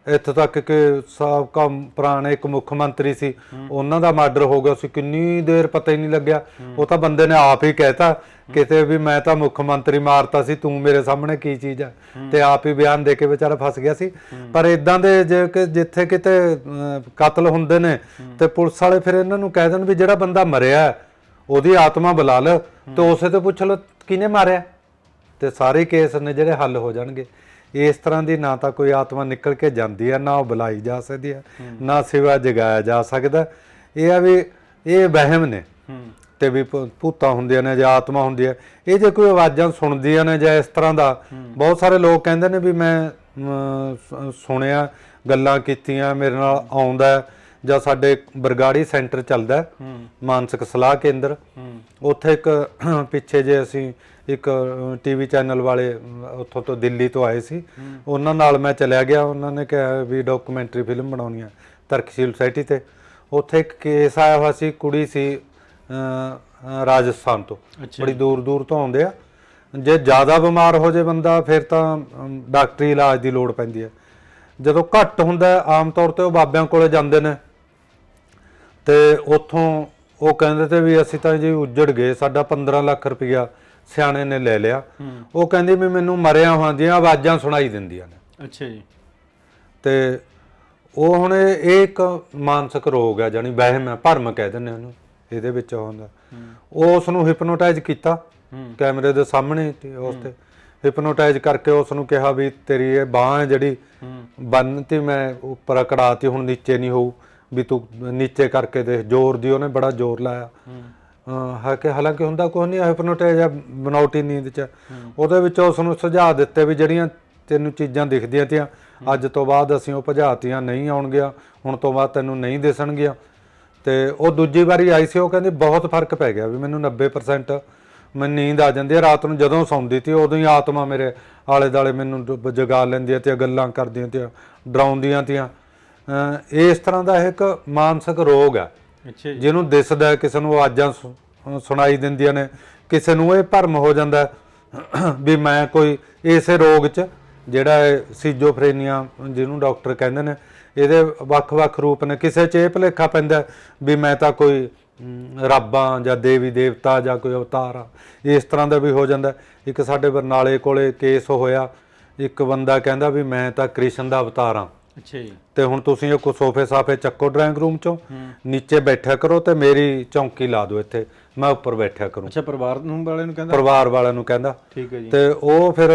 A: ਇੱਥੇ ਤੱਕ ਕਿ ਸਾਬਕਾ ਪੁਰਾਣੇ ਇੱਕ ਮੁੱਖ ਮੰਤਰੀ ਸੀ, ਉਹਨਾਂ ਦਾ ਮਰਡਰ ਹੋ ਗਿਆ ਸੀ, ਕਿੰਨੀ ਦੇਰ ਪਤਾ ਹੀ ਨਹੀਂ ਲੱਗਿਆ। ਉਹ ਤਾਂ ਬੰਦੇ ਨੇ ਆਪ ਹੀ ਕਹਿਤਾ, ਕਿਤੇ ਵੀ ਮੈਂ ਤਾਂ ਮੁੱਖ ਮੰਤਰੀ ਮਾਰਤਾ ਸੀ, ਤੂੰ ਮੇਰੇ ਸਾਹਮਣੇ ਕੀ ਚੀਜ਼ ਹੈ ਤੇ ਆਪ ਹੀ ਬਿਆਨ ਦੇ ਕੇ ਵਿਚਾਰਾ ਫਸ ਗਿਆ ਸੀ। ਪਰ ਇਦਾਂ ਦੇ ਜੇ ਕਿ ਜਿੱਥੇ ਕਿਤੇ ਕਤਲ ਹੁੰਦੇ ਨੇ, ਤੇ ਪੁਲਿਸ ਵਾਲੇ ਫਿਰ ਇਹਨਾਂ ਨੂੰ ਕਹਿ ਦੇਣ ਵੀ ਜਿਹੜਾ ਬੰਦਾ ਮਰਿਆ ਉਹਦੀ ਆਤਮਾ ਬੁਲਾ ਲਓ ਤੇ ਉਸੇ ਤੋਂ ਪੁੱਛ ਲਓ, ਕਿਹਨੇ ਮਾਰਿਆ? ਤੇ ਸਾਰੇ ਕੇਸ ਨੇ ਜਿਹੜੇ ਹੱਲ ਹੋ ਜਾਣਗੇ। ਇਸ ਤਰ੍ਹਾਂ ਦੀ ਨਾ ਤਾਂ ਕੋਈ ਆਤਮਾ ਨਿਕਲ ਕੇ ਜਾਂਦੀ ਹੈ ਨਾ ਉਹ ਬੁਲਾਈ ਜਾ ਸਕਦੀ ਹੈ ਨਾ ਸਿਵਾ ਜਗਾਇਆ ਜਾ ਸਕਦਾ। ਇਹ ਆ ਵੀ ਇਹ ਵਹਿਮ ਨੇ ਤੇ ਵੀ ਭੂਤਾਂ ਹੁੰਦੀਆਂ ਨੇ ਜਾਂ ਆਤਮਾ ਹੁੰਦੀ ਹੈ ਇਹ ਜੇ ਕੋਈ ਆਵਾਜ਼ਾਂ ਸੁਣਦੀਆਂ ਨੇ ਜਾਂ ਇਸ ਤਰ੍ਹਾਂ ਦਾ ਬਹੁਤ ਸਾਰੇ ਲੋਕ ਕਹਿੰਦੇ ਨੇ ਵੀ ਮੈਂ ਸੁਣਿਆ ਗੱਲਾਂ ਕੀਤੀਆਂ ਮੇਰੇ ਨਾਲ ਆਉਂਦਾ ਜਾਂ ਸਾਡੇ ਬਰਗਾੜੀ ਸੈਂਟਰ ਚੱਲਦਾ ਮਾਨਸਿਕ ਸਲਾਹ ਕੇਂਦਰ। ਉੱਥੇ ਇੱਕ ਪਿੱਛੇ ਜੇ ਅਸੀਂ ਇੱਕ ਟੀਵੀ ਚੈਨਲ ਵਾਲੇ ਉੱਥੋਂ ਤੋਂ ਦਿੱਲੀ ਤੋਂ ਆਏ ਸੀ। ਉਹਨਾਂ ਨਾਲ ਮੈਂ ਚਲਿਆ ਗਿਆ। ਉਹਨਾਂ ਨੇ ਕਿਹਾ ਵੀ ਡਾਕੂਮੈਂਟਰੀ ਫਿਲਮ ਬਣਾਉਣੀ ਹੈ ਤਰਕਸ਼ੀਲ ਸੋਸਾਇਟੀ ਤੇ। ਉੱਥੇ ਇੱਕ ਕੇਸ ਆਇਆ ਹੋਇਆ ਸੀ ਕੁੜੀ ਸੀ ਰਾਜਸਥਾਨ ਤੋਂ। ਬੜੀ ਦੂਰ ਦੂਰ ਤੋਂ ਆਉਂਦੇ ਆ। ਜੇ ਜ਼ਿਆਦਾ ਬਿਮਾਰ ਹੋ ਜੇ ਬੰਦਾ ਫਿਰ ਤਾਂ ਡਾਕਟਰੀ ਇਲਾਜ ਦੀ ਲੋੜ ਪੈਂਦੀ ਹੈ। ਜਦੋਂ ਘੱਟ ਹੁੰਦਾ ਆਮ ਤੌਰ ਤੇ ਉਹ ਬਾਬਿਆਂ ਕੋਲੇ ਜਾਂਦੇ ਨੇ। ਤੇ ਉੱਥੋਂ ਉਹ ਕਹਿੰਦੇ ਤੇ ਵੀ ਅਸੀਂ ਤਾਂ ਜੀ ਉੱਜੜ ਗਏ ਸਾਡਾ 15 ਲੱਖ ਰੁਪਇਆ ਸਿਆਣੇ ਨੇ ਲੈ ਲਿਆ। ਉਹ ਕਹਿੰਦੀ ਵੀ ਮੈਨੂੰ ਮਰਿਆ ਹੋਆਂ ਦੀਆਂ ਆਵਾਜ਼ਾਂ ਸੁਣਾਈ ਦਿੰਦੀਆਂ ਨੇ।
B: ਅੱਛਾ ਜੀ।
A: ਤੇ ਉਹ ਹੁਣ ਇਹ ਇੱਕ ਮਾਨਸਿਕ ਰੋਗ ਹੈ ਜਾਨੀ ਵਹਿਮ ਹੈ ਭਰਮ ਕਹਿ ਦਿੰਦੇ ਉਹਨੂੰ ਇਹਦੇ ਵਿੱਚ ਹੁੰਦਾ। ਉਹ ਉਸ ਨੂੰ ਹਿਪਨੋਟਾਈਜ਼ ਕੀਤਾ ਕੈਮਰੇ ਦੇ ਸਾਹਮਣੇ ਤੇ ਉਸ ਤੇ ਹਿਪਨੋਟਾਈਜ਼ ਕਰਕੇ ਉਸ ਨੂੰ ਕਿਹਾ ਵੀ ਤੇਰੀ ਇਹ ਬਾਹ ਜਿਹੜੀ ਬੰਨਤੀ ਮੈਂ ਉੱਪਰ ਅਕੜਾਤੀ ਹੁਣ ਨੀਚੇ ਨਹੀਂ ਹੋਊ। ਵੀ ਤੂੰ ਨੀਚੇ ਕਰਕੇ ਦੇਖ ਜ਼ੋਰ ਦੀ ਉਹਨੇ ਬੜਾ ਜ਼ੋਰ ਲਾਇਆ।
B: ਹੂੰ।
A: ਕਿ ਹਾਲਾਂਕਿ ਹੁੰਦਾ ਕੋਈ ਨਹੀਂ ਹਿਪਨੋਟਾਈਜ਼ ਜਾਂ ਬਨੌਟੀ ਨੀਂਦ ਚ। ਉਹਦੇ ਵਿੱਚ ਉਸ ਨੂੰ ਸੁਝਾਅ ਦਿੱਤੇ ਵੀ ਜਿਹੜੀਆਂ ਤੈਨੂੰ ਚੀਜ਼ਾਂ ਦਿਖਦੀਆਂ ਤੀਆਂ ਅੱਜ ਤੋਂ ਬਾਅਦ ਅਸੀਂ ਉਹ ਭਜਾਤੀਆਂ ਨਹੀਂ ਆਉਣਗੀਆਂ ਹੁਣ ਤੋਂ ਬਾਅਦ ਤੈਨੂੰ ਨਹੀਂ ਦਿਸਣਗੀਆਂ। ਤੇ ਉਹ ਦੂਜੀ ਵਾਰੀ ਆਈ ਸੀ ਉਹ ਕਹਿੰਦੀ ਬਹੁਤ ਫ਼ਰਕ ਪੈ ਗਿਆ ਵੀ ਮੈਨੂੰ 90% ਮੈਂ ਨੀਂਦ ਆ ਜਾਂਦੀ ਹੈ ਰਾਤ ਨੂੰ ਜਦੋਂ ਸੌਂਦੀ ਤੀ ਉਦੋਂ ਹੀ ਆਤਮਾ ਮੇਰੇ ਆਲੇ ਦਾਲੇ ਮੈਨੂੰ ਜਗਾ ਲੈਂਦੀਆਂ ਤੇ ਗੱਲਾਂ ਕਰਦੀਆਂ ਤੇ ਡਰਾਉਂਦੀਆਂ ਤੀਆਂ। ਇਸ ਤਰ੍ਹਾਂ ਦਾ ਇੱਕ ਮਾਨਸਿਕ ਰੋਗ ਹੈ
B: ਅੱਛਾ ਜੀ।
A: ਜਿਹਨੂੰ ਦਿਸਦਾ ਹੈ, ਕਿਸੇ ਨੂੰ ਆਵਾਜ਼ਾਂ ਸੁਣਾਈ ਦਿੰਦੀਆਂ ਨੇ ਕਿਸੇ ਨੂੰ ਇਹ ਭਰਮ ਹੋ ਜਾਂਦਾ ਹੈ ਵੀ ਮੈਂ ਕੋਈ ਇਸੇ ਰੋਗ 'ਚ ਜਿਹੜਾ ਹੈ ਸੀਜੋਫਰੇਨੀਆ ਜਿਹਨੂੰ ਡਾਕਟਰ ਕਹਿੰਦੇ ਨੇ ਇਹਦੇ ਵੱਖ-ਵੱਖ ਰੂਪ ਨੇ। ਕਿਸੇ 'ਚ ਇਹ ਭੁਲੇਖਾ ਪੈਂਦਾ ਹੈ ਵੀ ਮੈਂ ਤਾਂ ਕੋਈ ਰੱਬਾਂ ਜਾਂ ਦੇਵੀ ਦੇਵਤਾ ਜਾਂ ਕੋਈ ਅਵਤਾਰ ਆ ਇਸ ਤਰ੍ਹਾਂ ਦਾ ਵੀ ਹੋ ਜਾਂਦਾ ਹੈ। ਇੱਕ ਸਾਡੇ ਬਰਨਾਲੇ ਕੋਲੇ ਕੇਸ ਹੋਇਆ ਇੱਕ ਬੰਦਾ ਕਹਿੰਦਾ ਵੀ ਮੈਂ ਤਾਂ ਕ੍ਰਿਸ਼ਨ ਦਾ ਅਵਤਾਰ ਆ
B: ਅੱਛਾ ਜੀ।
A: ਤੇ ਹੁਣ ਤੁਸੀਂ ਇਹ ਕੋ ਸੋਫੇ ਸਾਫੇ ਚੱਕੋ ਡਰਾਇੰਗ ਰੂਮ ਚੋਂ ਨੀਚੇ ਬੈਠਿਆ ਕਰੋ ਤੇ ਮੇਰੀ ਚੌਂਕੀ ਲਾ ਦਿਓ ਇੱਥੇ ਮੈਂ ਉੱਪਰ ਬੈਠਿਆ ਕਰੂੰ।
B: ਅੱਛਾ ਪਰਿਵਾਰ ਨੂੰ ਵਾਲੇ ਨੂੰ ਕਹਿੰਦਾ?
A: ਪਰਿਵਾਰ ਵਾਲਿਆਂ ਨੂੰ ਕਹਿੰਦਾ।
B: ਠੀਕ ਹੈ ਜੀ।
A: ਤੇ ਉਹ ਫਿਰ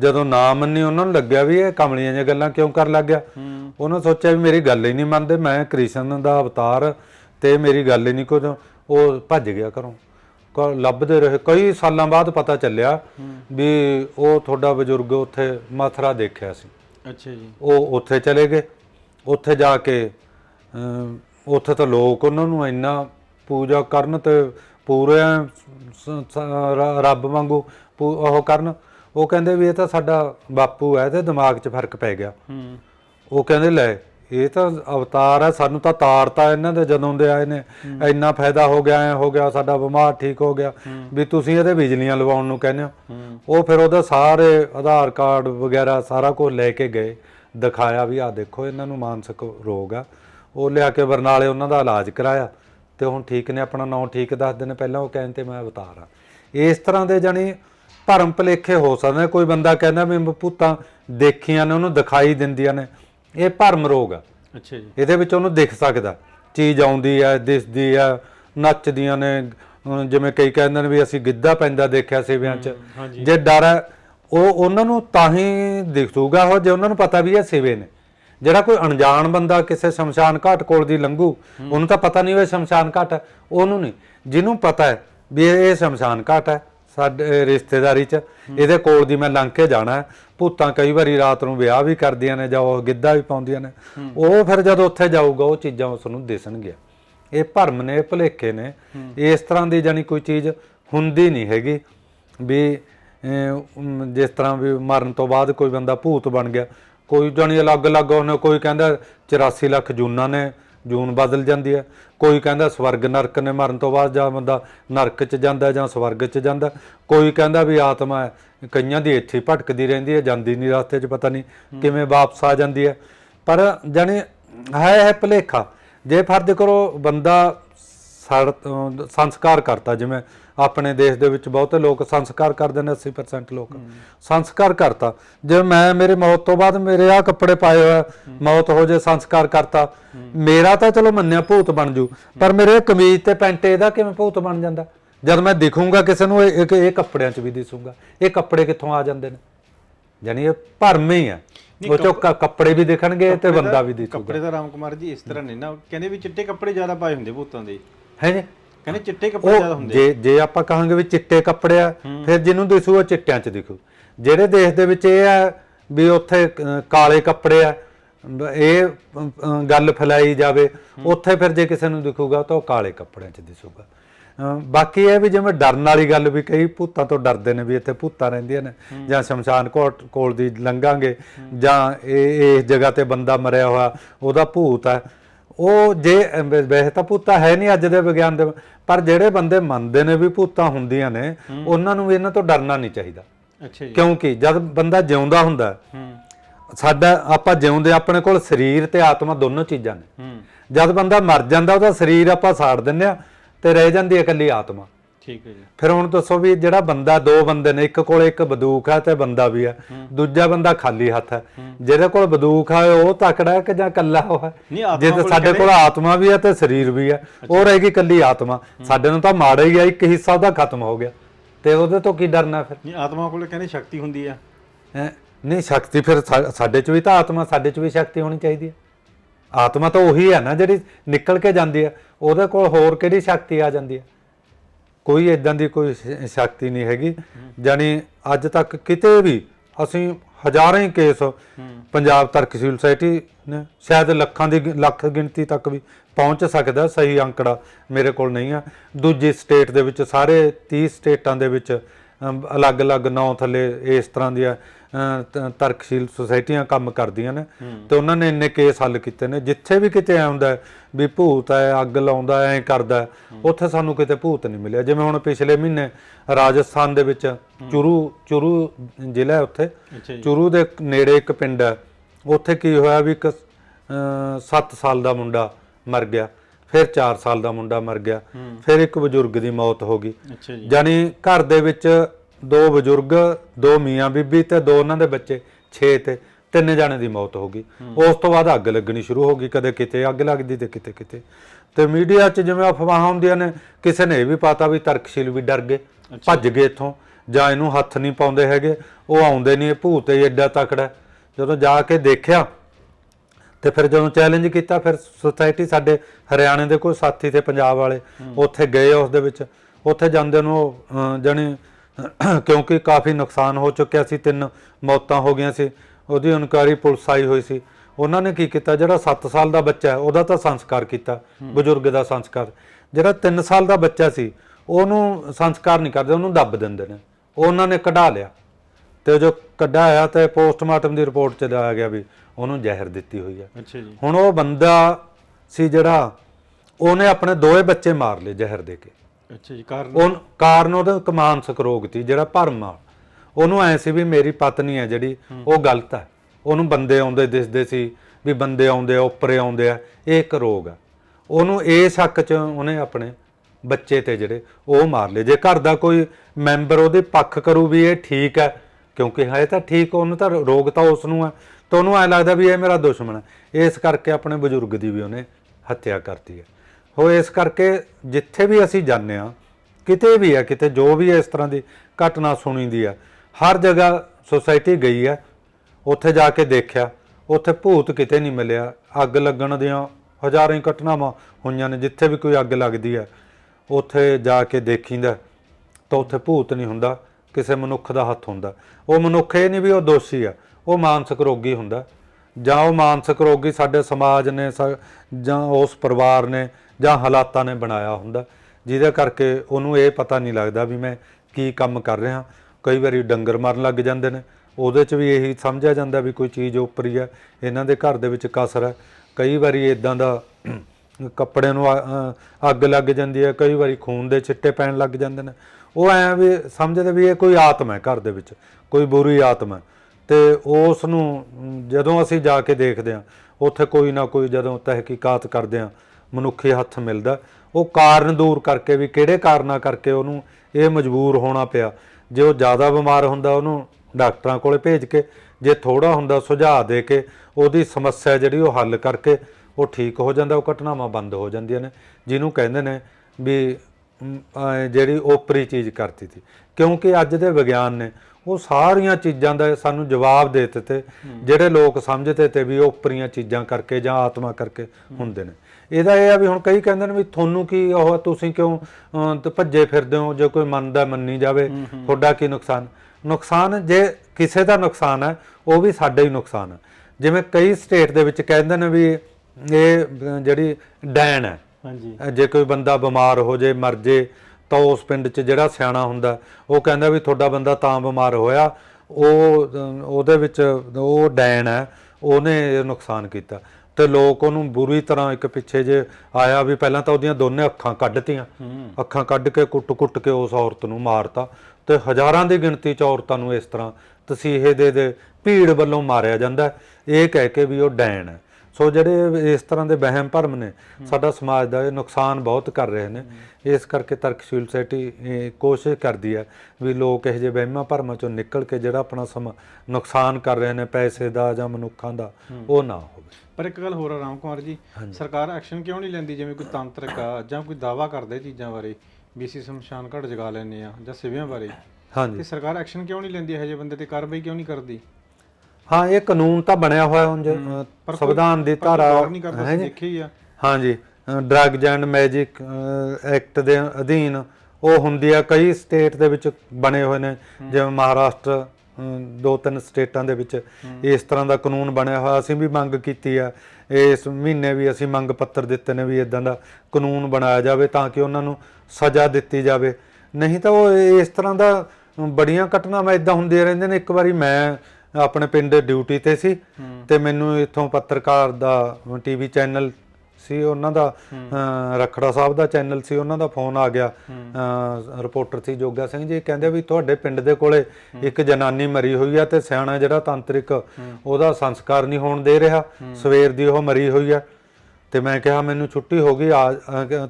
A: ਜਦੋਂ ਨਾ ਮੰਨੀ ਉਹਨਾਂ ਨੂੰ ਲੱਗਿਆ ਵੀ ਇਹ ਕਮਲੀਆਂ ਜਿਹੀਆਂ ਗੱਲਾਂ ਕਿਉਂ ਕਰ ਲੱਗ ਗਿਆ। ਉਹਨਾਂ ਸੋਚਿਆ ਵੀ ਮੇਰੀ ਗੱਲ ਹੀ ਨਹੀਂ ਮੰਨਦੇ ਮੈਂ ਕ੍ਰਿਸ਼ਨ ਦਾ ਅਵਤਾਰ ਤੇ ਮੇਰੀ ਗੱਲ ਹੀ ਨਹੀਂ ਕੁਝ ਉਹ ਭੱਜ ਗਿਆ ਘਰੋਂ। ਲੱਭਦੇ ਰਹੇ ਕਈ ਸਾਲਾਂ ਬਾਅਦ ਪਤਾ ਚੱਲਿਆ ਵੀ ਉਹ ਤੁਹਾਡਾ ਬਜ਼ੁਰਗ ਉੱਥੇ ਮਥੁਰਾ ਦੇਖਿਆ ਸੀ।
B: ਅੱਛਾ ਜੀ।
A: ਉਹ ਉੱਥੇ ਚਲੇ ਗਏ। ਉੱਥੇ ਜਾ ਕੇ ਅਮ, ਉੱਥੇ ਤਾਂ ਲੋਕ ਉਹਨਾਂ ਨੂੰ ਇੰਨਾ ਪੂਜਾ ਕਰਨ ਤੇ ਪੂਰੇ ਐਂ ਸ- ਸ- ਰ- ਰੱਬ ਵਾਂਗੂ ਪੂ- ਉਹ ਕਰਨ। ਉਹ ਕਹਿੰਦੇ ਵੀ ਇਹ ਤਾਂ ਸਾਡਾ ਬਾਪੂ ਹੈ ਤੇ ਦਿਮਾਗ 'ਚ ਫ਼ਰਕ ਪੈ ਗਿਆ।
B: ਹੂੰ।
A: ਉਹ ਕਹਿੰਦੇ ਲੈ ਇਹ ਤਾਂ ਅਵਤਾਰ ਹੈ ਸਾਨੂੰ ਤਾਂ ਤਾਰਤਾ ਇਹਨਾਂ ਦੇ ਜਦੋਂ ਦੇ ਆਏ ਨੇ ਇੰਨਾ ਫਾਇਦਾ ਹੋ ਗਿਆ ਐ ਹੋ ਗਿਆ ਸਾਡਾ ਬਿਮਾਰ ਠੀਕ ਹੋ ਗਿਆ ਵੀ ਤੁਸੀਂ ਇਹਦੇ ਬਿਜਲੀਆਂ ਲਵਾਉਣ ਨੂੰ ਕਹਿੰਦੇ
B: ਹੋ।
A: ਉਹ ਫਿਰ ਉਹਦਾ ਸਾਰੇ ਆਧਾਰ ਕਾਰਡ ਵਗੈਰਾ ਸਾਰਾ ਕੁਝ ਲੈ ਕੇ ਗਏ ਦਿਖਾਇਆ ਵੀ ਆ ਦੇਖੋ ਇਹਨਾਂ ਨੂੰ ਮਾਨਸਿਕ ਰੋਗ ਆ। ਉਹ ਲਿਆ ਕੇ ਬਰਨਾਲੇ ਉਹਨਾਂ ਦਾ ਇਲਾਜ ਕਰਾਇਆ ਤੇ ਹੁਣ ਠੀਕ ਨੇ ਆਪਣਾ ਨਾਂ ਠੀਕ ਦੱਸਦੇ ਨੇ ਪਹਿਲਾਂ ਉਹ ਕਹਿੰਦੇ ਮੈਂ ਅਵਤਾਰ ਆ। ਇਸ ਤਰ੍ਹਾਂ ਦੇ ਜਾਨੀ ਭਰਮ ਭਲੇਖੇ ਹੋ ਸਕਦੇ ਕੋਈ ਬੰਦਾ ਕਹਿੰਦਾ ਵੀ ਭੂਤਾਂ ਦੇਖੀਆਂ ਨੇ ਉਹਨੂੰ ਦਿਖਾਈ ਦਿੰਦੀਆਂ ਨੇ ਇਹ ਭਰਮ ਰੋਗ ਆ।
B: ਅੱਛਾ ਜੀ।
A: ਇਹਦੇ ਵਿੱਚ ਉਹਨੂੰ ਦਿਖ ਸਕਦਾ। ਚੀਜ਼ ਆਉਂਦੀ ਹੈ ਦਿਸਦੀ ਹੈ ਨੱਚਦੀਆਂ ਨੇ ਜਿਵੇਂ ਕਈ ਕਹਿੰਦੇ ਨੇ ਵੀ ਅਸੀਂ ਗਿੱਧਾ ਪੈਂਦਾ ਦੇਖਿਆ ਸਿਵਿਆਂ 'ਚ। ਜੇ ਡਰ ਹੈ ਉਹ ਉਹਨਾਂ ਨੂੰ ਤਾਂ ਹੀ ਦਿਖੂਗਾ ਉਹ ਜੇ ਉਹਨਾਂ ਨੂੰ ਪਤਾ ਵੀ ਇਹ ਸਿਵੇ ਨੇ। ਜਿਹੜਾ ਕੋਈ ਅਣਜਾਣ ਬੰਦਾ ਕਿਸੇ ਸ਼ਮਸ਼ਾਨ ਘਾਟ ਕੋਲ ਦੀ ਲੰਘੂ ਉਹਨੂੰ ਤਾਂ ਪਤਾ ਨਹੀਂ ਉਹ ਸ਼ਮਸ਼ਾਨ ਘਾਟ ਹੈ ਉਹਨੂੰ ਨਹੀਂ। ਜਿਹਨੂੰ ਪਤਾ ਹੈ ਵੀ ਇਹ ਸ਼ਮਸ਼ਾਨ ਘਾਟ ਹੈ ਸਾਡੇ ਰਿਸ਼ਤੇਦਾਰੀ 'ਚ। ਇਹਦੇ ਕੋਲ ਦੀ ਮੈਂ ਲੰਘ ਕੇ ਜਾਣਾ। ਭੂਤਾਂ ਕਈ ਵਾਰੀ ਰਾਤ ਨੂੰ ਵਿਆਹ ਵੀ ਕਰਦੀਆਂ ਨੇ ਜਾਂ ਉਹ ਗਿੱਧਾ ਵੀ ਪਾਉਂਦੀਆਂ ਨੇ। ਉਹ ਫਿਰ ਜਦੋਂ ਉੱਥੇ ਜਾਊਗਾ ਉਹ ਚੀਜ਼ਾਂ ਉਸ ਨੂੰ ਦਿਸਣਗੀਆਂ। ਇਹ ਭਰਮ ਨੇ ਭੁਲੇਖੇ ਨੇ। ਇਸ ਤਰ੍ਹਾਂ ਦੀ ਜਾਨੀ ਕੋਈ ਚੀਜ਼ ਹੁੰਦੀ ਨਹੀਂ ਹੈਗੀ ਵੀ ਜਿਸ ਤਰ੍ਹਾਂ ਵੀ ਮਰਨ ਤੋਂ ਬਾਅਦ ਕੋਈ ਬੰਦਾ ਭੂਤ ਬਣ ਗਿਆ। ਕੋਈ ਜਾਨੀ ਅਲੱਗ-ਅਲੱਗ ਉਹਨੇ ਕੋਈ ਕਹਿੰਦਾ 84 ਲੱਖ ਜੂਨਾਂ ਨੇ ਜੂਨ ਬਦਲ ਜਾਂਦੀ ਹੈ। ਕੋਈ ਕਹਿੰਦਾ ਸਵਰਗ ਨਰਕ ਨੇ ਮਰਨ ਤੋਂ ਬਾਅਦ ਜਾਂ ਬੰਦਾ ਨਰਕ 'ਚ ਜਾਂਦਾ ਜਾਂ ਸਵਰਗ 'ਚ ਜਾਂਦਾ। ਕੋਈ ਕਹਿੰਦਾ ਵੀ ਆਤਮਾ ਹੈ। ਕਈਆਂ ਦੀ ਇੱਥੇ ਭਟਕਦੀ ਰਹਿੰਦੀ ਹੈ ਜਾਂਦੀ ਨਹੀਂ ਰਸਤੇ 'ਚ ਪਤਾ ਨਹੀਂ ਕਿਵੇਂ ਵਾਪਸ ਆ ਜਾਂਦੀ ਹੈ। ਪਰ ਜਾਣੀ ਹੈ ਹੈ ਭੁਲੇਖਾ। ਜੇ ਫਰਜ਼ ਕਰੋ ਬੰਦਾ ਸੜ ਸੰਸਕਾਰ ਕਰਤਾ ਜਿਵੇਂ ਆਪਣੇ ਦੇਸ਼ ਦੇ ਵਿੱਚ ਬਹੁਤੇ ਲੋਕ ਸੰਸਕਾਰ ਕਰਦੇ ਨੇ 80% ਲੋਕ। ਸੰਸਕਾਰ ਕਰਤਾ। ਜੇ ਮੈਂ ਮੇਰੇ ਮੌਤ ਤੋਂ ਬਾਅਦ ਮੇਰੇ ਆ ਕੱਪੜੇ ਪਾਏ ਹੋਇਆ ਮੌਤ ਹੋ ਜੇ ਸੰਸਕਾਰ ਕਰਤਾ। ਮੇਰਾ ਤਾਂ ਚਲੋ ਮੰਨਿਆ ਭੂਤ ਬਣ ਜੂ ਪਰ ਮੇਰੇ ਕਮੀਜ਼ ਤੇ ਪੈਂਟ ਇਹਦਾ ਕਿਵੇਂ ਭੂਤ ਬਣ ਜਾਂਦਾ? ਜਦ ਮੈਂ ਦਿਖੂੰਗਾ ਕਿਸੇ ਨੂੰ ਇਹ ਇਹ- ਕੱਪੜਿਆਂ 'ਚ ਵੀ ਦਿਸੂੰਗਾ ਇਹ ਕੱਪੜੇ ਕਿੱਥੋਂ ਆ ਜਾਂਦੇ ਨੇ? ਯਾਨੀ ਇਹ ਭਰਮ ਹੀ ਆ। ਉਹ ਚੋਂ ਕੱਪੜੇ ਵੀ ਦਿਖਣਗੇ ਤੇ ਬੰਦਾ ਵੀ ਦਿਸੂਗਾ
B: ਕੱਪੜੇ ਦਾ ਰਾਮ ਕੁਮਾਰ ਜੀ ਇਸ ਤਰ੍ਹਾਂ ਨਹੀਂ ਨਾ ਕਹਿੰਦੇ ਵੀ ਚਿੱਟੇ ਕੱਪੜੇ ਜ਼ਿਆਦਾ ਪਾਏ ਹੁੰਦੇ ਭੂਤਾਂ ਦੇ।
A: ਹੈ ਜੀ?
B: ਕਹਿੰਦੇ ਚਿੱਟੇ ਕੱਪੜੇ ਜ਼ਿਆਦਾ ਹੁੰਦੇ
A: ਜੇ ਜੇ ਆਪਾਂ ਕਹਾਂਗੇ ਵੀ ਚਿੱਟੇ ਕੱਪੜੇ ਆ ਫਿਰ ਜਿਹਨੂੰ ਦਿਸੂ ਉਹ ਚਿੱਟਿਆਂ 'ਚ ਦਿਖੂ। ਜਿਹੜੇ ਦੇਸ਼ ਦੇ ਵਿੱਚ ਇਹ ਆ ਵੀ ਉੱਥੇ ਕਾਲੇ ਕੱਪੜੇ ਆ ਇਹ ਗੱਲ ਫੈਲਾਈ ਜਾਵੇ ਉੱਥੇ ਫਿਰ ਜੇ ਕਿਸੇ ਨੂੰ ਦਿਖੂਗਾ ਤਾਂ ਉਹ ਕਾਲੇ ਕੱਪੜਿਆਂ 'ਚ ਦਿਸੂਗਾ। ਬਾਕੀ ਇਹ ਵੀ ਜਿਵੇਂ ਡਰਨ ਵਾਲੀ ਗੱਲ ਵੀ ਕਈ ਭੂਤਾਂ ਤੋਂ ਡਰਦੇ ਨੇ ਵੀ ਇੱਥੇ ਭੂਤਾਂ ਰਹਿੰਦੀਆਂ ਨੇ ਜਾਂ ਸ਼ਮਸ਼ਾਨ ਕੋਟ ਕੋਲ ਦੀ ਲੰਘਾਂਗੇ ਜਾਂ ਇਹ ਇਸ ਜਗ੍ਹਾ ਤੇ ਬੰਦਾ ਮਰਿਆ ਹੋਇਆ ਉਹਦਾ ਭੂਤ ਹੈ ਉਹ ਜੇ ਵੈਸੇ ਤਾਂ ਭੂਤਾਂ ਹੈ ਨਹੀਂ ਅੱਜ ਦੇ ਵਿਗਿਆਨ ਦੇ ਪਰ ਜਿਹੜੇ ਬੰਦੇ ਮੰਨਦੇ ਨੇ ਵੀ ਭੂਤਾਂ ਹੁੰਦੀਆਂ ਨੇ ਉਹਨਾਂ ਨੂੰ ਵੀ ਇਹਨਾਂ ਤੋਂ ਡਰਨਾ ਨਹੀਂ ਚਾਹੀਦਾ।
B: ਅੱਛਾ ਜੀ।
A: ਕਿਉਂਕਿ ਜਦ ਬੰਦਾ ਜਿਉਂਦਾ ਹੁੰਦਾ ਸਾਡਾ ਆਪਾਂ ਜਿਉਂਦੇ ਆਪਣੇ ਕੋਲ ਸਰੀਰ ਤੇ ਆਤਮਾ ਦੋਨੋਂ ਚੀਜ਼ਾਂ ਨੇ।
B: ਹੂੰ।
A: ਜਦ ਬੰਦਾ ਮਰ ਜਾਂਦਾ ਉਹਦਾ ਸਰੀਰ ਆਪਾਂ ਸਾੜ ਦਿੰਦੇ ਆ ਤੇ ਰਹਿ ਜਾਂਦੀ ਹੈ ਇਕੱਲੀ ਆਤਮਾ।
B: ਠੀਕ ਹੈ ਜੀ।
A: ਫਿਰ ਹੁਣ ਦੱਸੋ ਵੀ ਜਿਹੜਾ ਬੰਦਾ ਦੋ ਬੰਦੇ ਨੇ ਇੱਕ ਕੋਲ ਇੱਕ ਬੰਦੂਕ ਹੈ ਤੇ ਬੰਦਾ ਵੀ ਹੈ। ਦੂਜਾ ਬੰਦਾ ਖਾਲੀ ਹੱਥ ਹੈ। ਜਿਹਦੇ ਕੋਲ ਬੰਦੂਕ ਹੈ ਉਹ ਤਕੜਾ ਹੈ ਕਿ ਜਾਂ ਇਕੱਲਾ ਉਹ ਹੈ? ਜੇ ਤਾਂ
B: ਕੋਲ
A: ਸਾਡੇ ਕੋਲ ਆਤਮਾ ਵੀ ਹੈ ਤੇ ਸਰੀਰ ਵੀ ਹੈ ਉਹ ਰਹੇਗੀ ਇਕੱਲੀ ਆਤਮਾ। ਸਾਡੇ ਨੂੰ ਤਾਂ ਮਾੜਾ ਹੀ ਆ ਇੱਕ ਹਿੱਸਾ ਉਹਦਾ ਖਤਮ ਹੋ ਗਿਆ। ਤੇ ਉਹਦੇ ਤੋਂ ਕੀ ਡਰਨਾ ਫਿਰ?
B: ਨਹੀਂ ਆਤਮਾ ਕੋਲ ਕਹਿੰਦੇ ਸ਼ਕਤੀ ਹੁੰਦੀ ਆ।
A: ਹੈਂ? ਨਹੀਂ ਸ਼ਕਤੀ ਫਿਰ ਸਾਡੇ ਚ ਵੀ ਤਾਂ ਆਤਮਾ ਸਾਡੇ ਚ ਵੀ ਸ਼ਕਤੀ ਹੋਣੀ ਚਾਹੀਦੀ ਹੈ ਆਤਮਾ ਤਾਂ ਉਹੀ ਹੈ ਨਾ ਜਿਹੜੀ ਨਿਕਲ ਕੇ ਜਾਂਦੀ ਹੈ ਉਹਦੇ ਕੋਲ ਹੋਰ ਕਿਹੜੀ ਸ਼ਕਤੀ ਆ ਜਾਂਦੀ ਹੈ ਕੋਈ ਇਦਾਂ ਦੀ ਕੋਈ ਸ਼- ਸ਼ਕਤੀ ਨਹੀਂ ਹੈਗੀ। ਜਾਨੀ ਅੱਜ ਤੱਕ ਕਿਤੇ ਵੀ ਅਸੀਂ ਹਜ਼ਾਰਾਂ ਹੀ ਕੇਸ ਪੰਜਾਬ ਤਰਕਸ਼ੀਲ ਸੁਸਾਇਟੀ ਨੇ ਸ਼ਾਇਦ ਲੱਖਾਂ ਦੀ ਗਿ- ਲੱਖ ਗਿਣਤੀ ਤੱਕ ਵੀ ਪਹੁੰਚ ਸਕਦਾ ਸਹੀ ਅੰਕੜਾ ਮੇਰੇ ਕੋਲ ਨਹੀਂ ਆ। ਦੂਜੀ ਸਟੇਟ ਦੇ ਵਿੱਚ ਸਾਰੇ 30 ਸਟੇਟਾਂ ਦੇ ਵਿੱਚ ਅਮ, ਅਲੱਗ-ਅਲੱਗ ਨਾਂ ਥੱਲੇ ਇਸ ਤਰ੍ਹਾਂ ਦੀਆਂ ਅ, ਤਰਕਸ਼ੀਲ ਸੁਸਾਇਟੀਆਂ ਕੰਮ ਕਰਦੀਆਂ ਨੇ। ਤੇ ਉਹਨਾਂ ਨੇ ਇੰਨੇ ਕੇਸ ਹੱਲ ਕੀਤੇ ਨੇ। ਜਿੱਥੇ ਵੀ ਕਿਤੇ ਹੈ ਵੀ ਭੂਤ ਹੈ ਅੱਗ ਲਾਉਂਦਾ ਐ ਕਰਦਾ ਉੱਥੇ ਸਾਨੂੰ ਕਿਤੇ ਭੂਤ ਨਹੀਂ ਮਿਲਿਆ। ਜਿਵੇਂ ਹੁਣ ਪਿਛਲੇ ਮਹੀਨੇ ਰਾਜਸਥਾਨ ਦੇ ਵਿੱਚ ਚੁਰੂ ਚੁਰੂ ਜ਼ਿਲ੍ਹਾ ਹੈ ਉੱਥੇ। ਚੁਰੂ ਦੇ ਨੇੜੇ ਇੱਕ ਪਿੰਡ ਹੈ ਉੱਥੇ ਕੀ ਹੋਇਆ ਵੀ ਇੱਕ 7 ਸਾਲ ਦਾ ਮੁੰਡਾ ਮਰ ਗਿਆ। ਫਿਰ 4 ਸਾਲ ਦਾ ਮੁੰਡਾ ਮਰ ਗਿਆ। ਫਿਰ ਇੱਕ ਬਜ਼ੁਰਗ ਦੀ ਮੌਤ ਹੋ ਗਈ। ਜਾਨੀ ਘਰ ਦੇ ਵਿੱਚ ਦੋ ਬਜ਼ੁਰਗ ਦੋ ਮੀਆਂ ਬੀਬੀ ਤੇ ਦੋ ਉਹਨਾਂ ਦੇ ਬੱਚੇ 6 ਤੇ ਤਿੰਨ ਜਾਣੇ ਦੀ ਮੌਤ ਹੋ ਗਈ। ਉਸ ਤੋਂ ਬਾਅਦ ਅੱਗ ਲੱਗਣੀ ਸ਼ੁਰੂ ਹੋ ਗਈ ਕਦੇ ਕਿਤੇ ਅੱਗ ਲੱਗਦੀ ਤੇ ਕਿਤੇ ਕਿਤੇ। ਤੇ ਮੀਡੀਆ 'ਚ ਜਿਵੇਂ ਅਫਵਾਹਾਂ ਹੁੰਦੀਆਂ ਨੇ ਕਿਸੇ ਨੇ ਇਹ ਵੀ ਪਤਾ ਵੀ ਤਰਕਸ਼ੀਲ ਵੀ ਡਰ ਗਏ ਭੱਜ ਗਏ ਇੱਥੋਂ ਜਾਂ ਇਹਨੂੰ ਹੱਥ ਨਹੀਂ ਪਾਉਂਦੇ ਹੈਗੇ ਉਹ ਆਉਂਦੇ ਨਹੀਂ ਇਹ ਭੂਤ ਹੀ ਐਡਾ ਤਕੜਾ। ਜਦੋਂ ਜਾ ਕੇ ਦੇਖਿਆ ਤੇ ਫਿਰ ਜਦੋਂ ਚੈਲੰਜ ਕੀਤਾ ਫਿਰ ਸੁਸਾਇਟੀ ਸਾਡੇ ਹਰਿਆਣੇ ਦੇ ਕੋਈ ਸਾਥੀ ਤੇ ਪੰਜਾਬ ਵਾਲੇ ਉੱਥੇ ਗਏ ਉਸ ਦੇ ਵਿੱਚ। ਉੱਥੇ ਜਾਂਦੇ ਨੂੰ ਜਾਣੀ ਕਿਉਂਕਿ ਕਾਫੀ ਨੁਕਸਾਨ ਹੋ ਚੁੱਕਿਆ ਸੀ ਤਿੰਨ ਮੌਤਾਂ ਹੋ ਗਈਆਂ ਸੀ ਉਹਦੀ ਇਨਕੁਆਇਰੀ ਪੁਲਿਸ ਆਈ ਹੋਈ ਸੀ। ਉਹਨਾਂ ਨੇ ਕੀ ਕੀਤਾ ਜਿਹੜਾ 7 ਸਾਲ ਦਾ ਬੱਚਾ ਹੈ ਉਹਦਾ ਤਾਂ ਸੰਸਕਾਰ ਕੀਤਾ ਬਜ਼ੁਰਗ ਦਾ ਸੰਸਕਾਰ। ਜਿਹੜਾ 3 ਸਾਲ ਦਾ ਬੱਚਾ ਸੀ ਉਹਨੂੰ ਸੰਸਕਾਰ ਨਹੀਂ ਕਰਦੇ ਉਹਨੂੰ ਦੱਬ ਦਿੰਦੇ ਨੇ। ਉਹ ਉਹਨਾਂ ਨੇ ਕਢਾ ਲਿਆ। ਤੇ ਜੋ ਕਢਾਇਆ ਤੇ ਪੋਸਟਮਾਰਟਮ ਦੀ ਰਿਪੋਰਟ ਚ ਆਇਆ ਗਿਆ ਵੀ ਉਹਨੂੰ ਜ਼ਹਿਰ ਦਿੱਤੀ ਹੋਈ ਹੈ।
B: ਅੱਛਾ ਜੀ।
A: ਹੁਣ ਉਹ ਬੰਦਾ ਸੀ ਜਿਹੜਾ ਉਹਨੇ ਆਪਣੇ ਦੋਏ ਬੱਚੇ ਮਾਰ ਲਏ ਜ਼ਹਿਰ ਦੇ ਕੇ।
B: ਅੱਛਾ ਜੀ ਕਾਰਨ?
A: ਉਹ ਕਾਰਨ ਉਹਦਾ ਇੱਕ ਮਾਨਸਿਕ ਰੋਗ ਸੀ ਜਿਹੜਾ ਭਰਮ ਆ। ਉਹਨੂੰ ਐ ਸੀ ਵੀ ਮੇਰੀ ਪਤਨੀ ਹੈ ਜਿਹੜੀ ਉਹ ਗਲਤ ਹੈ ਉਹਨੂੰ ਬੰਦੇ ਆਉਂਦੇ ਦਿਸਦੇ ਸੀ ਵੀ ਬੰਦੇ ਆਉਂਦੇ ਆ ਉੱਪਰੇ ਆਉਂਦੇ ਆ ਇਹ ਇੱਕ ਰੋਗ ਆ। ਉਹਨੂੰ ਇਹ ਸ਼ੱਕ ਚ ਉਹਨੇ ਆਪਣੇ ਬੱਚੇ ਤੇ ਜਿਹੜੇ ਉਹ ਮਾਰ ਲਏ। ਜੇ ਘਰ ਦਾ ਕੋਈ ਮੈਂਬਰ ਉਹਦੇ ਪੱਖ ਕਰੂ ਵੀ ਇਹ ਠੀਕ ਹੈ ਕਿਉਂਕਿ ਹੈ ਤਾਂ ਠੀਕ ਉਹਨੂੰ ਤਾਂ ਰੋਗ ਤਾਂ ਉਸ ਨੂੰ ਹੈ ਤਾਂ ਉਹਨੂੰ ਐ ਲੱਗਦਾ ਵੀ ਇਹ ਮੇਰਾ ਦੁਸ਼ਮਣ ਹੈ ਇਸ ਕਰਕੇ ਆਪਣੇ ਬਜ਼ੁਰਗ ਦੀ ਵੀ ਉਹਨੇ ਹੱਤਿਆ ਕਰਤੀ ਹੈ ਹੋ ਇਸ ਕਰਕੇ ਜਿੱਥੇ ਵੀ ਅਸੀਂ ਜਾਂਦੇ ਆ ਕਿਤੇ ਵੀ ਹੈ ਕਿਤੇ ਜੋ ਵੀ ਇਸ ਤਰ੍ਹਾਂ ਦੀ ਘਟਨਾ ਸੁਣੀ ਦੀ ਆ, ਹਰ ਜਗ੍ਹਾ ਸੁਸਾਇਟੀ ਗਈ ਹੈ ਉੱਥੇ ਜਾ ਕੇ ਦੇਖਿਆ, ਉੱਥੇ ਭੂਤ ਕਿਤੇ ਨਹੀਂ ਮਿਲਿਆ, ਅੱਗ ਲੱਗਣ ਦੀਆਂ ਹਜ਼ਾਰਾਂ ਹੀ ਘਟਨਾਵਾਂ ਹੋਈਆਂ ਨੇ, ਜਿੱਥੇ ਵੀ ਕੋਈ ਅੱਗ ਲੱਗਦੀ ਹੈ ਉੱਥੇ ਜਾ ਕੇ ਦੇਖੀਂਦਾ, ਤਾਂ ਉੱਥੇ ਭੂਤ ਨਹੀਂ ਹੁੰਦਾ, ਕਿਸੇ ਮਨੁੱਖ ਦਾ ਹੱਥ ਹੁੰਦਾ। ਉਹ ਮਨੁੱਖ ਇਹ ਨਹੀਂ ਵੀ ਉਹ ਦੋਸ਼ੀ ਆ, ਉਹ ਮਾਨਸਿਕ ਰੋਗੀ ਹੁੰਦਾ। ਜਾਂ ਉਹ ਮਾਨਸਿਕ ਰੋਗੀ ਸਾਡੇ ਸਮਾਜ ਨੇ, ਸ- ਜਾਂ ਉਸ ਪਰਿਵਾਰ ਨੇ ਜਾਂ ਹਾਲਾਤਾਂ ਨੇ ਬਣਾਇਆ ਹੁੰਦਾ। ਜਿਹਦੇ ਕਰਕੇ ਉਹਨੂੰ ਇਹ ਪਤਾ ਨਹੀਂ ਲੱਗਦਾ ਵੀ ਮੈਂ ਕੀ ਕੰਮ ਕਰ ਰਿਹਾ। ਕਈ ਵਾਰੀ ਡੰਗਰ ਮਰਨ ਲੱਗ ਜਾਂਦੇ ਨੇ। ਉਹਦੇ 'ਚ ਵੀ ਇਹੀ ਸਮਝਿਆ ਜਾਂਦਾ ਵੀ ਕੋਈ ਚੀਜ਼ ਉੱਪਰੀ ਹੈ। ਇਹਨਾਂ ਦੇ ਘਰ ਦੇ ਵਿੱਚ ਕਸਰ ਹੈ। ਕਈ ਵਾਰੀ ਇਦਾਂ ਦਾ ਕੱਪੜੇ ਨੂੰ ਅੱਗ ਲੱਗ ਜਾਂਦੀ ਹੈ। ਕਈ ਵਾਰੀ ਖੂਨ ਦੇ ਛਿੱਟੇ ਪੈਣ ਲੱਗ ਜਾਂਦੇ ਨੇ। ਉਹ ਐ ਵੀ ਸਮਝਦੇ ਵੀ ਇਹ ਕੋਈ ਆਤਮਾ ਹੈ ਘਰ ਦੇ ਵਿੱਚ। ਕੋਈ ਬੁਰੀ ਆਤਮਾ ਹੈ। ਤੇ ਉਸ ਨੂੰ ਜਦੋਂ ਅਸੀਂ ਜਾ ਕੇ ਦੇਖਦੇ ਹਾਂ, ਉੱਥੇ ਕੋਈ ਨਾ ਕੋਈ ਜਦੋਂ ਤਹਿਕੀਕਾਤ ਕਰਦੇ ਹਾਂ ਮਨੁੱਖੀ ਹੱਥ ਮਿਲਦਾ। ਉਹ ਕਾਰਨ ਦੂਰ ਕਰਕੇ ਵੀ ਕਿਹੜੇ ਕਾਰਨਾਂ ਕਰਕੇ ਉਹਨੂੰ ਇਹ ਮਜਬੂਰ ਹੋਣਾ ਪਿਆ। ਜੇ ਉਹ ਜ਼ਿਆਦਾ ਬਿਮਾਰ ਹੁੰਦਾ ਉਹਨੂੰ ਡਾਕਟਰਾਂ ਕੋਲੇ ਭੇਜ ਕੇ ਜੇ ਥੋੜਾ ਹੁੰਦਾ ਸੁਝਾਅ ਦੇ ਕੇ ਉਹਦੀ ਸਮੱਸਿਆ ਜਿਹੜੀ ਉਹ ਹੱਲ ਕਰਕੇ ਉਹ ਠੀਕ ਹੋ ਜਾਂਦਾ ਉਹ ਘਟਨਾਵਾਂ ਬੰਦ ਹੋ ਜਾਂਦੀਆਂ ਨੇ। ਜਿਹਨੂੰ ਕਹਿੰਦੇ ਨੇ ਵੀ ਜਿਹੜੀ ਓਪਰੀ ਚੀਜ਼ ਕਰਤੀ ਸੀ। ਕਿਉਂਕਿ ਅੱਜ ਦੇ ਵਿਗਿਆਨ ਨੇ ਉਹ ਸਾਰੀਆਂ ਚੀਜ਼ਾਂ ਦਾ ਸਾਨੂੰ ਜਵਾਬ ਦੇ ਦਿੱਤੇ ਜਿਹੜੇ ਲੋਕ ਸਮਝਦੇ ਤੇ ਵੀ ਉਹ ਓਪਰੀਆਂ ਚੀਜ਼ਾਂ ਕਰਕੇ ਜਾਂ ਆਤਮਾ ਕਰਕੇ ਹੁੰਦੇ ਨੇ। ਇਹਦਾ ਇਹ ਆ ਵੀ ਹੁਣ ਕਈ ਕਹਿੰਦੇ ਨੇ ਵੀ ਤੁਹਾਨੂੰ ਕੀ ਉਹ ਤੁਸੀਂ ਕਿਉਂ ਭੱਜੇ ਫਿਰਦੇ ਹੋ ਜੇ ਕੋਈ ਮੰਨਦਾ ਮੰਨੀ ਜਾਵੇ ਤੁਹਾਡਾ ਕੀ ਨੁਕਸਾਨ? ਨੁਕਸਾਨ ਜੇ ਕਿਸੇ ਦਾ ਨੁਕਸਾਨ ਹੈ ਉਹ ਵੀ ਸਾਡਾ ਹੀ ਨੁਕਸਾਨ ਹੈ। ਜਿਵੇਂ ਕਈ ਸਟੇਟ ਦੇ ਵਿੱਚ ਕਹਿੰਦੇ ਨੇ ਵੀ ਇਹ ਜਿਹੜੀ ਡੈਨ ਹੈ
B: ਹਾਂਜੀ।
A: ਜੇ ਕੋਈ ਬੰਦਾ ਬਿਮਾਰ ਹੋ ਜੇ ਮਰ ਜੇ ਤਾਂ ਉਸ ਪਿੰਡ 'ਚ ਜਿਹੜਾ ਸਿਆਣਾ ਹੁੰਦਾ ਉਹ ਕਹਿੰਦਾ ਵੀ ਤੁਹਾਡਾ ਬੰਦਾ ਤਾਂ ਬਿਮਾਰ ਹੋਇਆ ਉਹ ਉਹਦੇ ਵਿੱਚ ਉਹ ਡੈਣ ਹੈ ਉਹਨੇ ਨੁਕਸਾਨ ਕੀਤਾ। ਤੇ ਲੋਕ ਉਹਨੂੰ ਬੁਰੀ ਤਰ੍ਹਾਂ ਇੱਕ ਪਿੱਛੇ ਜੇ ਆਇਆ ਵੀ ਪਹਿਲਾਂ ਤਾਂ ਉਹਦੀਆਂ ਦੋਨੇ ਅੱਖਾਂ ਕੱਢਤੀਆਂ। ਅੱਖਾਂ ਕੱਢ ਕੇ ਕੁੱਟ-ਕੁੱਟ ਕੇ ਉਸ ਔਰਤ ਨੂੰ ਮਾਰਤਾ ਤੇ ਹਜ਼ਾਰਾਂ ਦੀ ਗਿਣਤੀ 'ਚ ਔਰਤਾਂ ਨੂੰ ਇਸ ਤਰ੍ਹਾਂ ਤਸੀਹੇ ਦੇ ਦੇ ਭੀੜ ਵੱਲੋਂ ਮਾਰਿਆ ਜਾਂਦਾ। ਇਹ ਕਹਿ ਕੇ ਵੀ ਉਹ ਡੈਣ ਹੈ। ਸੋ ਜਿਹੜੇ ਇਸ ਤਰ੍ਹਾਂ ਦੇ ਵਹਿਮ ਭਰਮ ਨੇ ਸਾਡਾ ਸਮਾਜ ਦਾ ਇਹ ਨੁਕਸਾਨ ਬਹੁਤ ਕਰ ਰਹੇ ਨੇ। ਇਸ ਕਰਕੇ ਤਰਕਸ਼ੀਲ ਸੋਸਾਇਟੀ ਕੋਸ਼ਿਸ਼ ਕਰਦੀ ਹੈ ਵੀ ਲੋਕ ਇਹ ਜਿਹੇ ਵਹਿਮਾਂ ਭਰਮਾਂ ਚੋਂ ਨਿਕਲ ਕੇ ਜਿਹੜਾ ਆਪਣਾ ਸਮਾਂ ਨੁਕਸਾਨ ਕਰ ਰਹੇ ਨੇ ਪੈਸੇ ਦਾ ਜਾਂ ਮਨੁੱਖਾਂ ਦਾ ਉਹ ਨਾ ਹੋਵੇ।
B: ਪਰ ਇੱਕ ਗੱਲ ਹੋਰ ਆ ਰਾਮ ਕੁਮਾਰ ਜੀ ਸਰਕਾਰ ਐਕਸ਼ਨ ਕਿਉਂ ਨਹੀਂ ਲੈਂਦੀ? ਜਿਵੇਂ ਕੋਈ ਤਾਂਤਰਿਕ ਆ ਜਾਂ ਕੋਈ ਦਾਵਾ ਕਰਦੇ ਚੀਜ਼ਾਂ ਬਾਰੇ ਵੀ ਅਸੀਂ ਸ਼ਮਸ਼ਾਨ ਘਾਟ ਜਗਾ ਲੈਨੇ ਆ ਜਾਂ ਸਿਵਿਆਂ ਬਾਰੇ।
A: ਹਾਂਜੀ।
B: ਤੇ ਸਰਕਾਰ ਐਕਸ਼ਨ ਕਿਉਂ ਨਹੀਂ ਲੈਂਦੀ? ਇਹੋ ਜਿਹੇ ਬੰਦੇ ਤੇ ਕਾਰਵਾਈ ਕਿਉਂ ਨਹੀਂ ਕਰਦੀ?
A: ਹਾਂ ਇਹ ਕਾਨੂੰਨ ਤਾਂ ਬਣਿਆ ਹੋਇਆ ਹੁਣ ਜੇ, ਸੰਵਿਧਾਨ ਦੀ ਧਾਰਾ
B: ਅਸੀਂ ਦੇਖਿਆ ਹੀ ਆ।
A: ਹਾਂਜੀ ਡਰੱਗਸ ਐਂਡ ਮੈਜਿਕ ਐਕਟ ਦੇ ਅਧੀਨ ਉਹ ਹੁੰਦੀ ਆ ਕਈ ਸਟੇਟ ਦੇ ਵਿੱਚ ਬਣੇ ਹੋਏ ਨੇ ਜਿਵੇਂ ਮਹਾਰਾਸ਼ਟਰ ਦੋ ਤਿੰਨ ਸਟੇਟਾਂ ਦੇ ਵਿੱਚ ਇਸ ਤਰ੍ਹਾਂ ਦਾ ਕਾਨੂੰਨ ਬਣਿਆ ਹੋਇਆ ਅਸੀਂ ਵੀ ਮੰਗ ਕੀਤੀ ਆ ਇਸ ਮਹੀਨੇ ਵੀ ਅਸੀਂ ਮੰਗ ਪੱਤਰ ਦਿੱਤੇ ਨੇ ਵੀ ਇਦਾਂ ਦਾ ਕਾਨੂੰਨ ਬਣਾਇਆ ਜਾਵੇ ਤਾਂ ਕਿ ਉਹਨਾਂ ਨੂੰ ਸਜ਼ਾ ਦਿੱਤੀ ਜਾਵੇ। ਨਹੀਂ ਤਾਂ ਉਹ ਇਸ ਤਰ੍ਹਾਂ ਦਾ ਬੜੀਆਂ ਘਟਨਾਵਾਂ ਇਦਾਂ ਹੁੰਦੀਆਂ ਰਹਿੰਦੀਆਂ ਨੇ ਇੱਕ ਵਾਰੀ ਮੈਂ ਆਪਣੇ ਪਿੰਡ ਡਿਊਟੀ ਤੇ ਸੀ ਤੇ ਮੈਨੂੰ ਇੱਥੋਂ ਪੱਤਰਕਾਰ ਦਾ ਟੀਵੀ ਚੈਨਲ ਸੀ ਉਹਨਾਂ ਦਾ ਰਖੜਾ ਸਾਹਿਬ ਦਾ ਚੈਨਲ ਸੀ ਉਹਨਾਂ ਦਾ ਫੋਨ ਆ ਗਿਆ। ਰਿਪੋਰਟਰ ਸੀ ਜੋਗਾ ਸਿੰਘ ਜੀ ਕਹਿੰਦੇ ਵੀ ਤੁਹਾਡੇ ਪਿੰਡ ਦੇ ਕੋਲੇ ਇੱਕ ਜਨਾਨੀ ਮਰੀ ਹੋਈ ਆ ਤੇ ਸਿਆਣਾ ਜਿਹੜਾ ਤਾਂਤਰਿਕ ਉਹਦਾ ਸੰਸਕਾਰ ਨਹੀਂ ਹੋਣ ਦੇ ਰਿਹਾ। ਸਵੇਰ ਦੀ ਉਹ ਮਰੀ ਹੋਈ ਆ। ਤੇ ਮੈਂ ਕਿਹਾ ਮੈਨੂੰ ਛੁੱਟੀ ਹੋ ਗਈ ਆ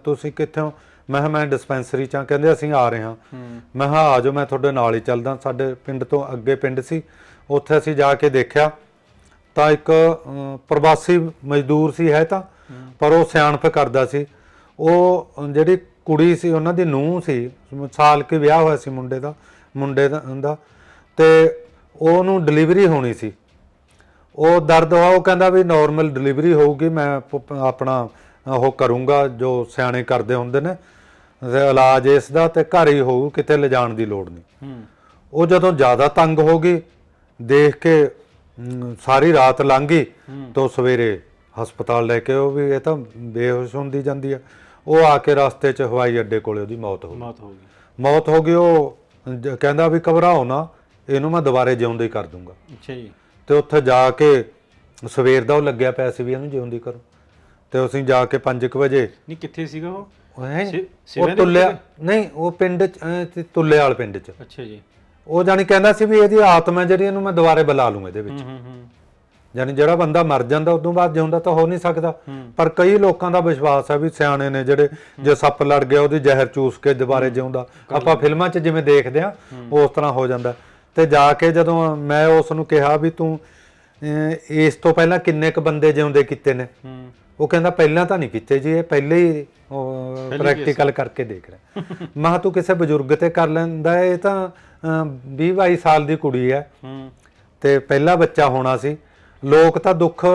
A: ਤੁਸੀਂ ਕਿੱਥੇ? ਹੋ ਮੈਂ ਮੈਂ ਡਿਸਪੈਂਸਰੀ ਚ। ਹਾਂ ਕਹਿੰਦੇ ਅਸੀਂ ਆ ਰਹੇ ਹਾਂ। ਮੈਂ ਕਿਹਾ ਆ ਜਾਓ ਮੈਂ ਤੁਹਾਡੇ ਨਾਲ ਹੀ ਚੱਲਦਾ। ਸਾਡੇ ਪਿੰਡ ਤੋਂ ਅੱਗੇ ਪਿੰਡ ਸੀ। ਉੱਥੇ ਅਸੀਂ ਜਾ ਕੇ ਦੇਖਿਆ ਤਾਂ ਇੱਕ ਪ੍ਰਵਾਸੀ ਮਜ਼ਦੂਰ ਸੀ ਹੈ ਤਾਂ ਪਰ ਉਹ ਸਿਆਣਪ ਕਰਦਾ ਸੀ। ਉਹ ਜਿਹੜੀ ਕੁੜੀ ਸੀ ਉਹਨਾਂ ਦੀ ਨੂੰਹ ਸੀ ਸਾਲ ਕੇ ਵਿਆਹ ਹੋਇਆ ਸੀ ਮੁੰਡੇ ਦਾ ਮੁੰਡੇ ਦਾ ਤੇ ਉਹਨੂੰ ਡਿਲੀਵਰੀ ਹੋਣੀ ਸੀ। ਉਹ ਦਰਦ ਹੋਇਆ ਉਹ ਕਹਿੰਦਾ ਵੀ ਨਾਰਮਲ ਡਿਲੀਵਰੀ ਹੋਊਗੀ ਮੈਂ ਆਪਣਾ ਉਹ ਕਰੂੰਗਾ ਜੋ ਸਿਆਣੇ ਕਰਦੇ ਹੁੰਦੇ ਨੇ ਤੇ ਇਲਾਜ ਇਸ ਦਾ ਤੇ ਘਰ ਹੀ ਹੋਊ ਕਿਤੇ ਲਿਜਾਣ ਦੀ ਲੋੜ ਨਹੀਂ। ਉਹ ਜਦੋਂ ਜ਼ਿਆਦਾ ਤੰਗ ਹੋ ਗਈ ਦੇਖ ਕੇ ਅਮ, ਸਾਰੀ ਰਾਤ ਲੰਘ ਗਈ ਤੋਂ ਸਵੇਰੇ ਹਸਪਤਾਲ ਲੈ ਕੇ ਉਹ ਵੀ ਇਹ ਤਾਂ ਬੇਹੋਸ਼ ਹੁੰਦੀ ਜਾਂਦੀ ਆ। ਉਹ ਆ ਕੇ ਰਸਤੇ 'ਚ ਹਵਾਈ ਅੱਡੇ ਕੋਲੇ ਉਹਦੀ ਮੌਤ ਹੋ ਗਈ।
B: ਮੌਤ ਹੋ ਗਈ।
A: ਮੌਤ ਹੋ ਗਈ ਉਹ ਜ- ਕਹਿੰਦਾ ਵੀ ਘਬਰਾਓ ਨਾ ਇਹਨੂੰ ਮੈਂ ਦੁਬਾਰੇ ਜਿਉਂਦੇ ਕਰ ਦੂੰਗਾ।
B: ਅੱਛਾ ਜੀ।
A: ਤੇ ਉੱਥੇ ਜਾ ਕੇ ਸਵੇਰ ਦਾ ਉਹ ਲੱਗਿਆ ਪਿਆ ਸੀ ਵੀ ਇਹਨੂੰ ਜਿਉਂਦੀ ਕਰੋ। ਤੇ ਅਸੀਂ ਜਾ ਕੇ 5:00 ਵਜੇ
B: ਨਹੀਂ ਕਿੱਥੇ ਸੀਗਾ ਉਹ?
A: ਉਹ ਹੈ?
B: ਸਿ-
A: ਉਹ
B: ਸਿਵਿਆਂ ਦੇ
A: ਤੁੱਲਿਆ ਨਹੀਂ ਉਹ ਪਿੰਡ ਚ ਅਹ, ਤੇ ਤੁੱਲੇ ਵਾਲ ਪਿੰਡ ਚ।
B: ਅੱਛਾ ਜੀ।
A: ਉਹ ਜਾਨੀ ਕਹਿੰਦਾ ਸੀ ਵੀ ਇਹਦੀ ਆਤਮਾ ਜਿਹੜੀ ਇਹਨੂੰ ਮੈਂ ਦੁਬਾਰੇ ਬੁਲਾ ਲੂੰ ਇਹਦੇ ਵਿੱਚ।
B: ਹੂੰ ਹੂੰ ਹੂੰ।
A: ਯਾਨੀ ਜਿਹੜਾ ਬੰਦਾ ਮਰ ਜਾਂਦਾ ਉਦੋਂ ਬਾਅਦ ਜਿਉਂਦਾ ਤਾਂ ਹੋ ਨਹੀਂ ਸਕਦਾ। ਪਰ ਕਈ ਲੋਕਾਂ ਦਾ ਵਿਸ਼ਵਾਸ ਹੈ ਵੀ ਸਿਆਣੇ ਨੇ ਜਿਹੜੇ ਜੇ ਸੱਪ ਲੜ ਗਿਆ ਉਹਦੀ ਜ਼ਹਿਰ ਚੂਸ ਕੇ ਦੁਬਾਰੇ ਜਿਉਂਦਾ। ਆਪਾਂ ਫਿਲਮਾਂ 'ਚ ਜਿਵੇਂ ਦੇਖਦੇ ਆ ਉਸ ਤਰ੍ਹਾਂ ਹੋ ਜਾਂਦਾ। ਤੇ ਜਾ ਕੇ ਜਦੋਂ ਮੈਂ ਉਸ ਨੂੰ ਕਿਹਾ ਵੀ ਤੂੰ ਇਸ ਤੋਂ ਪਹਿਲਾਂ ਕਿੰਨੇ ਕ ਬੰਦੇ ਜਿਉਂਦੇ ਕੀਤੇ ਨੇ? ਉਹ ਕਹਿੰਦਾ ਪਹਿਲਾਂ ਤਾਂ ਨਹੀਂ ਕੀਤੇ ਜੀ ਇਹ ਪਹਿਲੇ ਹੀ ਪ੍ਰੈਕਟੀਕਲ ਕਰਕੇ ਦੇਖ ਰਿਹਾ। ਮੈਂ ਤੂੰ ਕਿਸੇ ਬਜ਼ੁਰਗ ਤੇ ਕਰ ਲੈਂਦਾ ਇਹ ਤਾਂ 20 22 ਸਾਲ ਦੀ ਕੁੜੀ ਹੈ।
B: ਹੂੰ।
A: ਤੇ ਪਹਿਲਾ ਬੱਚਾ ਹੋਣਾ ਸੀ। ਲੋਕ ਤਾਂ ਦੁੱਖ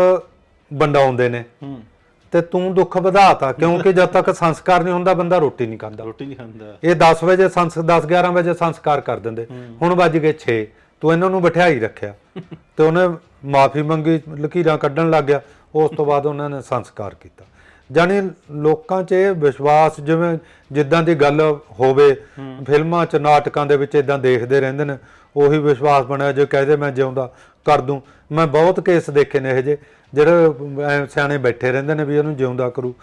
A: ਵੰਡਾਉਂਦੇ ਨੇ।
B: ਹੂੰ।
A: ਤੇ ਤੂੰ ਦੁੱਖ ਵਧਾਤਾ ਕਿਉਂਕਿ ਜਦ ਤੱਕ ਸੰਸਕਾਰ ਨਹੀਂ ਹੁੰਦਾ ਬੰਦਾ ਰੋਟੀ ਨਹੀਂ ਖਾਂਦਾ।
B: ਰੋਟੀ ਨਹੀਂ ਖਾਂਦਾ।
A: ਇਹ 10 ਵਜੇ ਸੰਸ 10 11 ਵਜੇ ਸੰਸਕਾਰ ਕਰ ਦਿੰਦੇ। ਹੁਣ ਵੱਜ ਗਏ 6 ਤੂੰ ਇਹਨਾਂ ਨੂੰ ਬਿਠਾਈ ਰੱਖਿਆ। ਤੇ ਉਹਨੇ ਮਾਫੀ ਮੰਗੀ ਲਕੀਰਾਂ ਕੱਢਣ ਲੱਗ ਗਿਆ। ਉਸ ਤੋਂ ਬਾਅਦ ਉਹਨਾਂ ਨੇ ਸੰਸਕਾਰ ਕੀਤਾ। ਜਾਨੀ ਲੋਕਾਂ 'ਚ ਇਹ ਵਿਸ਼ਵਾਸ ਜਿਵੇਂ ਜਿੱਦਾਂ ਦੀ ਗੱਲ ਹੋਵੇ ਫਿਲਮਾਂ 'ਚ ਨਾਟਕਾਂ ਦੇ ਵਿੱਚ ਇਦਾਂ ਦੇਖਦੇ ਰਹਿੰਦੇ ਨੇ ਉਹੀ ਵਿਸ਼ਵਾਸ ਬਣਿਆ ਜੇ ਕਹਦੇ ਮੈਂ ਜਿਉਂਦਾ ਕਰ ਦੂੰ। ਮੈਂ ਬਹੁਤ ਕੇਸ ਦੇਖੇ ਨੇ ਇਹ ਜੇ ਜਿਹੜੇ ਐਂ ਸਿਆਣੇ ਬੈਠੇ ਰਹਿੰਦੇ ਨੇ ਵੀ ਇਹਨੂੰ ਜਿਉਂਦਾ ਕਰੂ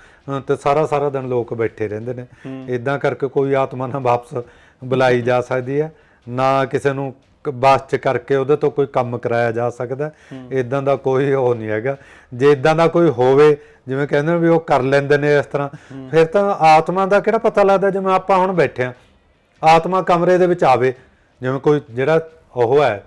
A: ਤੇ ਸਾਰਾ ਸਾਰਾ ਦਿਨ ਲੋਕ ਬੈਠੇ ਰਹਿੰਦੇ ਨੇ। ਇਦਾਂ ਕਰਕੇ ਕੋਈ ਆਤਮਾ ਨਾ ਵਾਪਸ ਬੁਲਾਈ ਜਾ ਸਕਦੀ ਹੈ ਨਾ ਕਿਸੇ ਨੂੰ ਬਸ ਚ ਕਰਕੇ ਉਹਦੇ ਤੋਂ ਕੋਈ ਕੰਮ ਕਰਾਇਆ ਜਾ ਸਕਦਾ। ਇਦਾਂ ਦਾ ਕੋਈ ਉਹ ਨਹੀਂ ਹੈਗਾ। ਜੇ ਇਦਾਂ ਦਾ ਕੋਈ ਹੋਵੇ, ਜਿਵੇਂ ਕਹਿੰਦੇ ਨੇ ਵੀ ਉਹ ਕਰ ਲੈਂਦੇ ਨੇ ਇਸ ਤਰ੍ਹਾਂ, ਫਿਰ ਤਾਂ ਆਤਮਾ ਦਾ ਕਿਹੜਾ ਪਤਾ ਲੱਗਦਾ ਜਿਵੇਂ ਆਪਾਂ ਹੁਣ ਬੈਠੇ ਆ ਆਤਮਾ ਕਮਰੇ ਦੇ ਵਿੱਚ ਆਵੇ, ਜਿਵੇਂ ਕੋਈ ਜਿਹੜਾ ਉਹ ਹੈ,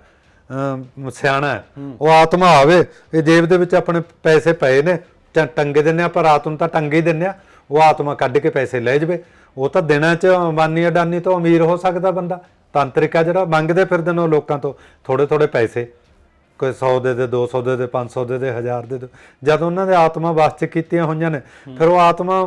A: ਅਮ ਸਿਆਣਾ ਉਹ ਆਤਮਾ ਆਵੇ, ਇਹ ਜੇਬ ਦੇ ਵਿੱਚ ਆਪਣੇ ਪੈਸੇ ਪਏ ਨੇ, ਜਾਂ ਟੰਗੇ ਦਿੰਨੇ ਆ ਪਰ ਰਾਤ ਨੂੰ ਤਾਂ ਟੰਗੇ ਹੀ ਦਿੰਨੇ ਆ ਉਹ ਆਤਮਾ ਕੱਢ ਕੇ ਪੈਸੇ ਲੈ ਜਵੇ। ਉਹ ਤਾਂ ਦਿਨਾਂ 'ਚ ਅੰਬਾਨੀ ਅਡਾਨੀ ਤੋਂ ਅਮੀਰ ਹੋ ਸਕਦਾ ਬੰਦਾ। ਤਾਂਤਰਿਕ ਆ ਜਿਹੜਾ ਮੰਗਦੇ ਫਿਰਦੇ ਨੇ ਉਹ ਲੋਕਾਂ ਤੋਂ। ਥੋੜੇ ਥੋੜੇ ਪੈਸੇ ਕੋਈ 100 ਦੇ ਦੇ 200 ਦੇ ਦੇ 500 ਦੇ ਦੇ 1000 ਦੇ ਦੇ। ਜਦ ਉਹਨਾਂ ਦੇ ਆਤਮਾ ਵਾਸ ਚ ਕੀਤੀਆਂ ਹੋਈਆਂ ਨੇ ਫਿਰ ਉਹ ਆਤਮਾ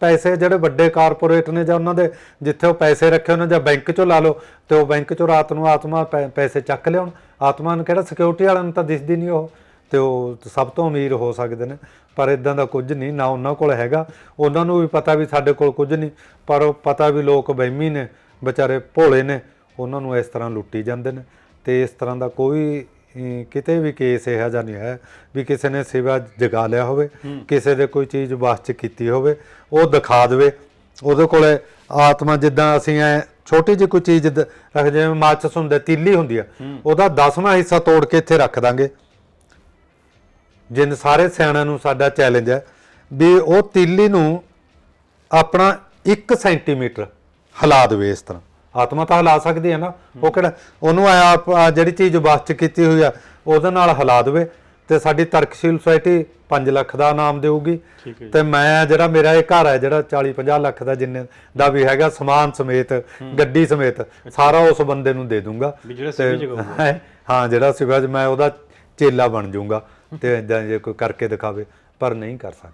A: ਪੈਸੇ ਜਿਹੜੇ ਵੱਡੇ ਕਾਰਪੋਰੇਟ ਨੇ ਜਾਂ ਉਹਨਾਂ ਦੇ ਜਿੱਥੇ ਉਹ ਪੈਸੇ ਰੱਖੇ ਉਹਨਾਂ ਜਾਂ ਬੈਂਕ ਚੋਂ ਲਾ ਲਓ ਤੇ ਉਹ ਬੈਂਕ ਚੋਂ ਰਾਤ ਨੂੰ ਆਤਮਾ ਪੈਸੇ ਚੱਕ ਲਿਆਉਣ। ਆਤਮਾ ਨੂੰ ਕਿਹੜਾ ਸਿਕਿਉਰਿਟੀ ਵਾਲਿਆਂ ਨੂੰ ਤਾਂ ਦਿਸਦੀ ਨਹੀਂ ਉਹ ਤੇ ਉਹ ਸਭ ਤੋਂ ਅਮੀਰ ਹੋ ਸਕਦੇ ਨੇ। ਪਰ ਇਦਾਂ ਦਾ ਕੁਝ ਨਹੀਂ ਨਾ ਉਹਨਾਂ ਕੋਲ ਹੈਗਾ। ਉਹਨਾਂ ਨੂੰ ਵੀ ਪਤਾ ਵੀ ਸਾਡੇ ਕੋਲ ਕੁਝ ਨਹੀਂ ਪਰ ਉਹ ਪਤਾ ਵੀ ਲੋਕ ਬਹਿਮੀ ਨੇ ਵਿਚਾਰੇ ਭੋਲੇ ਨੇ। ਉਹਨਾਂ ਨੂੰ ਇਸ ਤਰ੍ਹਾਂ ਲੁੱਟੀ ਜਾਂਦੇ ਨੇ ਤੇ ਇਸ ਤਰ੍ਹਾਂ ਦਾ ਕੋਈ ਕਿਤੇ ਵੀ ਕੇਸ ਇਹੋ ਜਿਹਾ ਨਹੀਂ ਹੈ ਵੀ ਕਿਸੇ ਨੇ ਸਿਵਾ ਜਗਾ ਲਿਆ ਹੋਵੇ ਕਿਸੇ ਦੇ ਕੋਈ ਚੀਜ਼ ਵਾਸ ਚ ਕੀਤੀ ਹੋਵੇ ਉਹ ਦਿਖਾ ਦੇਵੇ। ਉਹਦੇ ਕੋਲੇ ਆਤਮਾ ਜਿੱਦਾਂ ਅਸੀਂ ਐ ਛੋਟੀ ਜਿਹੀ ਕੋਈ ਚੀਜ਼ ਰੱਖ ਜਿਵੇਂ ਮਾਚਸ ਹੁੰਦੇ ਤੀਲੀ ਹੁੰਦੀ ਆ ਉਹਦਾ 10ਵਾਂ ਹਿੱਸਾ ਤੋੜ ਕੇ ਇੱਥੇ ਰੱਖ ਦਾਂਗੇ। ਜਿਨ ਸਾਰੇ ਸਿਆਣਿਆਂ ਨੂੰ ਸਾਡਾ ਚੈਲੰਜ ਹੈ ਵੀ ਉਹ ਤੀਲੀ ਨੂੰ ਆਪਣਾ 1 ਸੈਂਟੀਮੀਟਰ ਹਿਲਾ ਦੇਵੇ ਇਸ ਤਰ੍ਹਾਂ। ਆਤਮਾ ਤਾਂ ਹਿਲਾ ਸਕਦੀ ਹੈ ਨਾ। ਉਹ ਕਿਹੜਾ ਉਹਨੂੰ ਆਹ ਜਿਹੜੀ ਚੀਜ਼ ਬਸ ਚ ਕੀਤੀ ਹੋਈ ਆ ਉਹਦੇ ਨਾਲ ਹਿਲਾ ਦੇਵੇ। ਤੇ ਸਾਡੀ ਤਰਕਸ਼ੀਲ ਸੁਸਾਇਟੀ 5 ਲੱਖ ਦਾ ਨਾਮ ਦੇਊਗੀ। ਤੇ ਮੈਂ ਜਿਹੜਾ ਮੇਰਾ ਇਹ ਘਰ ਹੈ ਜਿਹੜਾ 40 50 ਲੱਖ ਦਾ ਜਿੰਨੇ ਦਾ ਵੀ ਹੈਗਾ ਸਮਾਨ ਸਮੇਤ ਗੱਡੀ ਸਮੇਤ ਸਾਰਾ ਉਸ ਬੰਦੇ ਨੂੰ ਦੇ ਦੂੰਗਾ। ਤੇ- ਹੈਂ, ਜਿਹੜਾ ਸਿਵਾ ਮੈਂ ਉਹਦਾ ਚੇਲਾ ਬਣ ਜਾਊਂਗਾ ਤੇ ਇਦਾਂ ਜੇ ਕੋਈ ਕਰਕੇ ਦਿਖਾਵੇ ਪਰ ਨਹੀਂ ਕਰ ਸਕਦਾ।